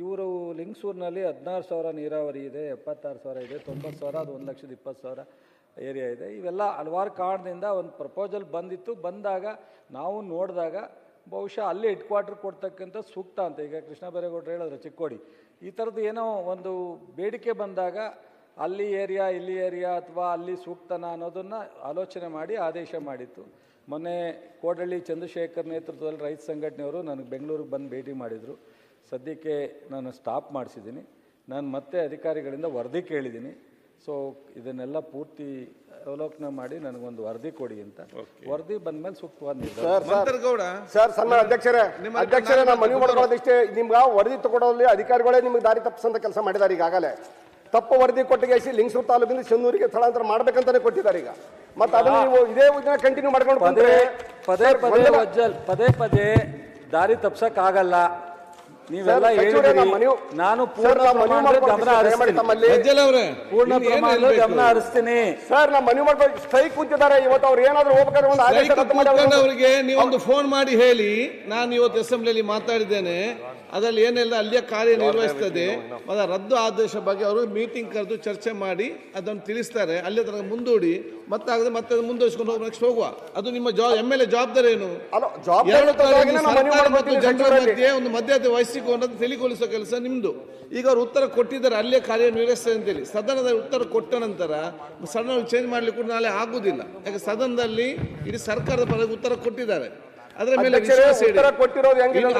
ಇವರು ಲಿಂಗಸೂರಿನಲ್ಲಿ ಹದಿನಾರು ಸಾವಿರ ನೀರಾವರಿ ಇದೆ, ಎಪ್ಪತ್ತಾರು ಸಾವಿರ ಇದೆ, ತೊಂಬತ್ತು ಸಾವಿರ, ಅದು ಒಂದು ಲಕ್ಷದ ಇಪ್ಪತ್ತು ಸಾವಿರ ಏರಿಯಾ ಇದೆ. ಇವೆಲ್ಲ ಹಲವಾರು ಕಾರಣದಿಂದ ಒಂದು ಪ್ರಪೋಸಲ್ ಬಂದಿತ್ತು. ಬಂದಾಗ ನಾವು ನೋಡಿದಾಗ ಬಹುಶಃ ಅಲ್ಲಿ ಹೆಡ್ ಕ್ವಾರ್ಟರ್ ಕೊಡ್ತಕ್ಕಂಥ ಸೂಕ್ತ ಅಂತ ಈಗ ಕೃಷ್ಣ ಬೈರೇಗೌಡರು ಹೇಳಿದ್ರು ಚಿಕ್ಕೋಡಿ. ಈ ಥರದ್ದು ಏನೋ ಒಂದು ಬೇಡಿಕೆ ಬಂದಾಗ ಅಲ್ಲಿ ಏರಿಯಾ, ಇಲ್ಲಿ ಏರಿಯಾ ಅಥವಾ ಅಲ್ಲಿ ಸೂಕ್ತನ ಅನ್ನೋದನ್ನು ಆಲೋಚನೆ ಮಾಡಿ ಆದೇಶ ಮಾಡಿತ್ತು. ಮೊನ್ನೆ ಕೋಡಳ್ಳಿ ಚಂದ್ರಶೇಖರ್ ನೇತೃತ್ವದಲ್ಲಿ ರೈತ ಸಂಘಟನೆಯವರು ನನಗೆ ಬೆಂಗಳೂರಿಗೆ ಬಂದು ಭೇಟಿ ಮಾಡಿದರು. ಸದ್ಯಕ್ಕೆ ನಾನು ಸ್ಟಾಪ್ ಮಾಡಿಸಿದ್ದೀನಿ. ನಾನು ಮತ್ತೆ ಅಧಿಕಾರಿಗಳಿಂದ ವರದಿ ಕೇಳಿದ್ದೀನಿ. ಸೊ ಇದನ್ನೆಲ್ಲ ಪೂರ್ತಿ ಅವಲೋಕನ ಮಾಡಿ ನನಗೊಂದು ವರದಿ ಕೊಡಿ ಅಂತ. ವರದಿ ಬಂದ್ಮೇಲೆ ಸೂಕ್ತವಾದ ಸರ್ ಸರ್. ಮಂತ್ರಗೌಡ ಸರ್ ಸನ್ಮಾನ್ಯ ಅಧ್ಯಕ್ಷರೇ ನಿಮ್ಮ ಅಧ್ಯಕ್ಷರೇ ನಾನು ಮನವಿ ಮಾಡ್ಕೊಳ್ಳೋದಿಷ್ಟೇ ನಿಮ್ಗೆ ವರದಿ ತಗೊಳ್ಳೋಲ್ಲಿ ಅಧಿಕಾರಿಗಳೇ ನಿಮ್ಗೆ ದಾರಿ ತಪ್ಪಿಸಂತ ಕೆಲಸ ಮಾಡಿದ್ದಾರೆ ಈಗಾಗಲೇ. ತಪ್ಪು ವರದಿ ಕೊಟ್ಟಿಗೆ ಲಿಂಗಸೂರು ತಾಲೂಕಿಂದ ಚೆನ್ನೂರಿಗೆ ಸ್ಥಳಾಂತರ ಮಾಡ್ಬೇಕಂತಾನೆ ಕೊಟ್ಟಿದ್ದಾರೆ ಈಗ. ಮತ್ತೆ ಅದನ್ನ ನೀವು ಇದೇ ಕಂಟಿನ್ಯೂ ಮಾಡ್ಕೊಂಡು ಪದೇ ಬಂದ್ರೆ ಪದೇ ಪದೇ ಪದೇ ಪದೇ ದಾರಿ ತಪ್ಸಕ್ಕಾಗಲ್ಲ. ನೀವೆಲ್ಲ ಹೇಳಿದ್ರಿ ನಾನು ಪೂರ್ಣ ಮನವಿ ಪ್ರಮಾಣದಲ್ಲಿ ಗಮನ ಹರಿಸ್ತೀನಿ. ಪೂರ್ಣ ಪ್ರಮಾಣದಲ್ಲಿ ಗಮನ ಹರಿಸ್ತೀನಿ. ಸರ್ ನಮ್ಮ ಮನವಿ ಮಾಡ್ಬೇಕು ಸ್ಟ್ರೈಕ್ ಕುಂತಿದ್ದಾರೆ. ಇವತ್ತು ಅವ್ರು ಏನಾದ್ರು ಹೋಗ್ಬೇಕಾದ್ರೆ ಒಂದು ಆದೇಶ ಅವರಿಗೆ ನೀವೊಂದು ಫೋನ್ ಮಾಡಿ ಹೇಳಿ. ನಾನು ಇವತ್ತು ಅಸೆಂಬ್ಲಿಯಲ್ಲಿ ಮಾತಾಡಿದ್ದೇನೆ. ಅದರಲ್ಲಿ ಏನೆಲ್ಲ ಅಲ್ಲಿಯ ಕಾರ್ಯನಿರ್ವಹಿಸ್ತದೆ ಅದರ ರದ್ದು ಆದೇಶ ಬಗ್ಗೆ ಅವರು ಮೀಟಿಂಗ್ ಕರೆದು ಚರ್ಚೆ ಮಾಡಿ ಅದನ್ನು ತಿಳಿಸ್ತಾರೆ. ಅಲ್ಲಿ ತನಕ ಮುಂದೂಡಿ. ಮತ್ತಾಗದೆ ಮತ್ತೆ ಅದನ್ನು ಮುಂದುವರಿಸ್ಕೊಂಡು ಹೋಗಿ ನೆಕ್ಸ್ಟ್ ಹೋಗುವ. ಅದು ನಿಮ್ಮ ಜಾಬ್ ಎಂ ಎಲ್ ಎ ಜವಾಬ್ದಾರಿ ಏನು? ಎರಡು ಮತ್ತು ಮಧ್ಯೆ ಒಂದು ಮಧ್ಯತೆ ವಹಿಸಿಕೊಂಡು ಅದನ್ನು ತಿಳಿಗೊಳಿಸೋ ಕೆಲಸ ನಿಮ್ಮದು ಈಗ ಅವರು ಉತ್ತರ ಕೊಟ್ಟಿದ್ದಾರೆ ಅಲ್ಲೇ ಕಾರ್ಯನಿರ್ವಹಿಸ್ತದೆ ಅಂತೇಳಿ. ಸದನದ ಉತ್ತರ ಕೊಟ್ಟ ನಂತರ ಸದನ ಚೇಂಜ್ ಮಾಡಲಿಕ್ಕೆ ಕೂಡ ನಾಳೆ ಆಗುವುದಿಲ್ಲ ಯಾಕೆ ಸದನದಲ್ಲಿ ಇಡೀ ಸರ್ಕಾರದ ಪರವಾಗಿ ಉತ್ತರ ಕೊಟ್ಟಿದ್ದಾರೆ. ಅದರ ಮೇಲೆ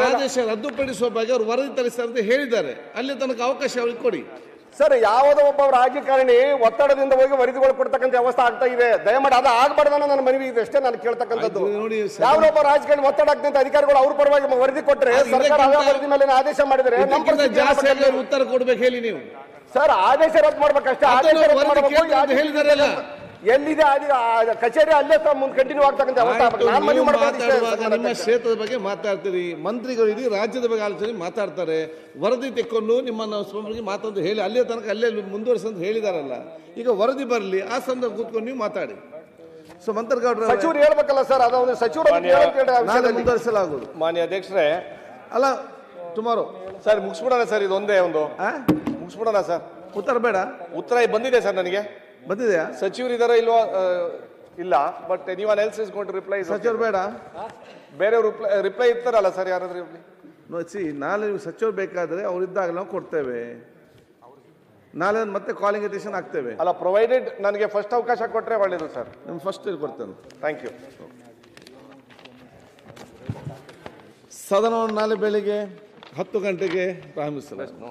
ಆದೇಶ ರದ್ದುಪಡಿಸುವ ಬಗ್ಗೆ ಅವರು ವರದಿ ತರಿಸ್ತಾರೆ ಅಂತ ಹೇಳಿದ್ದಾರೆ. ಅಲ್ಲಿ ತನಕ ಅವಕಾಶ ಅವ್ರಿಗೆ ಕೊಡಿ. ಸರ್ ಯಾವುದೋ ಒಬ್ಬ ರಾಜಕಾರಣಿ ಒತ್ತಡದಿಂದ ಹೋಗಿ ವರದಿಗಳು ಕೊಡ್ತಕ್ಕಂಥ ವ್ಯವಸ್ಥೆ ಆಗ್ತಾ ಇದೆ. ದಯಮಾಡಿ ಅದು ಆಗ್ಬಾರ್ದು ನನ್ನ ಮನವಿ ಇದೆ ಅಷ್ಟೇ ನಾನು ಕೇಳ್ತಕ್ಕಂಥದ್ದು. ಒಬ್ಬ ರಾಜಕಾರಣಿ ಒತ್ತಡ ಆಗ್ತಂತ ಅಧಿಕಾರಿಗಳು ಅವ್ರ ಪರವಾಗಿ ವರದಿ ಕೊಟ್ಟರೆ ಸರ್ಕಾರ ವರದಿ ಮೇಲೆ ಆದೇಶ ಮಾಡಿದರೆ? ಉತ್ತರ ಕೊಡ್ಬೇಕು ಹೇಳಿ ನೀವು. ಸರ್ ಆದೇಶ ರದ್ದು ಮಾಡ್ಬೇಕಷ್ಟೇ. ಆದೇಶ ರದ್ದು ಎಲ್ಲಿದೆ ಕಚೇರಿ ಅಲ್ಲೇ ತಮ್ಮ ಮುಂದೆ ಕಂಟಿನ್ಯೂ ಆಗ್ತಕ್ಕಂಥ ವ್ಯವಸ್ಥೆ ಆಯ್ತು, ಆಗ್ಬೇಕು. ನಾನು ಮನವಿ ನೀವು ಮಾತಾಡುವಾಗ ನಿಮ್ಮ ಕ್ಷೇತ್ರದ ಬಗ್ಗೆ ಮಾತಾಡ್ತೀರಿ. ಮಂತ್ರಿಗಳು ಇಡೀ ರಾಜ್ಯದ ಬಗ್ಗೆ ಆಲೋಚನೆ ಮಾತಾಡ್ತಾರೆ. ವರದಿ ತೆಕ್ಕೊಂಡು ನಿಮ್ಮನ್ನು ಸ್ವಾಮಿಗೆ ಮಾತಂದು ಹೇಳಿ ಅಲ್ಲೇ ತನಕ ಅಲ್ಲೇ ಮುಂದುವರಿಸಂತ ಹೇಳಿದಾರಲ್ಲ. ಈಗ ವರದಿ ಬರಲಿ ಆ ಸಂದರ್ಭ ಕೂತ್ಕೊಂಡು ನೀವು ಮಾತಾಡಿ. ಸೊ ಮಂತ್ರಗೌಡ್ರ ಸಚಿವರು ಹೇಳ್ಬೇಕಲ್ಲ ಸರ್ ಅದೊಂದು ಸಚಿವರು ಮುಂದುವರಿಸಲಾಗುವುದು. ಮಾನ್ಯ ಅಧ್ಯಕ್ಷರೇ. ಅಲ್ಲ ಟುಮಾರೋ ಸರ್ ಮುಗಿಸ್ಬಿಡೋಣ ಸರ್ ಇದೊಂದೇ ಒಂದು. ಮುಗಿಸ್ಬಿಡೋಣ ಸರ್. ಉತ್ತರ ಬೇಡ. ಉತ್ತರ ಬಂದಿದೆ ಸರ್ ನನಗೆ. ಬಂದಿದೆಯಾ? ಸಚಿವರು ಇಲ್ವಾ? ಇಲ್ಲ but anyone else is got reply ಸಚಿವರು ಬೇಡ. ಬೇರೆ ರಿಪ್ಲೈ ರಿಪ್ಲೈ ಇರ್ತಾರಲ್ಲ ಸರ್ ಯಾರಾದ್ರೂ ಇರಲಿ. ಸಿ ನಾಳೆ ನೀವು ಸಚಿವರು ಬೇಕಾದರೆ ಇದ್ದಾಗ ನಾವು ಕೊಡ್ತೇವೆ. ನಾಳೆ ಮತ್ತೆ ಕಾಲಿಂಗ್ ಅಟೇಷನ್ ಆಗ್ತೇವೆ ಅಲ್ಲ ಪ್ರೊವೈಡೆಡ್ ನನಗೆ ಫಸ್ಟ್ ಅವಕಾಶ ಕೊಟ್ಟರೆ ಒಳ್ಳೇದು ಸರ್ ನಿಮ್ಮ ಫಸ್ಟ್ ಕೊಡ್ತೇನೆ. ಥ್ಯಾಂಕ್ ಯು ಸದನವನ್ನು ನಾಳೆ ಬೆಳಿಗ್ಗೆ ಹತ್ತು ಗಂಟೆಗೆ ಪ್ರಾರಂಭಿಸಲಾಗಿದೆ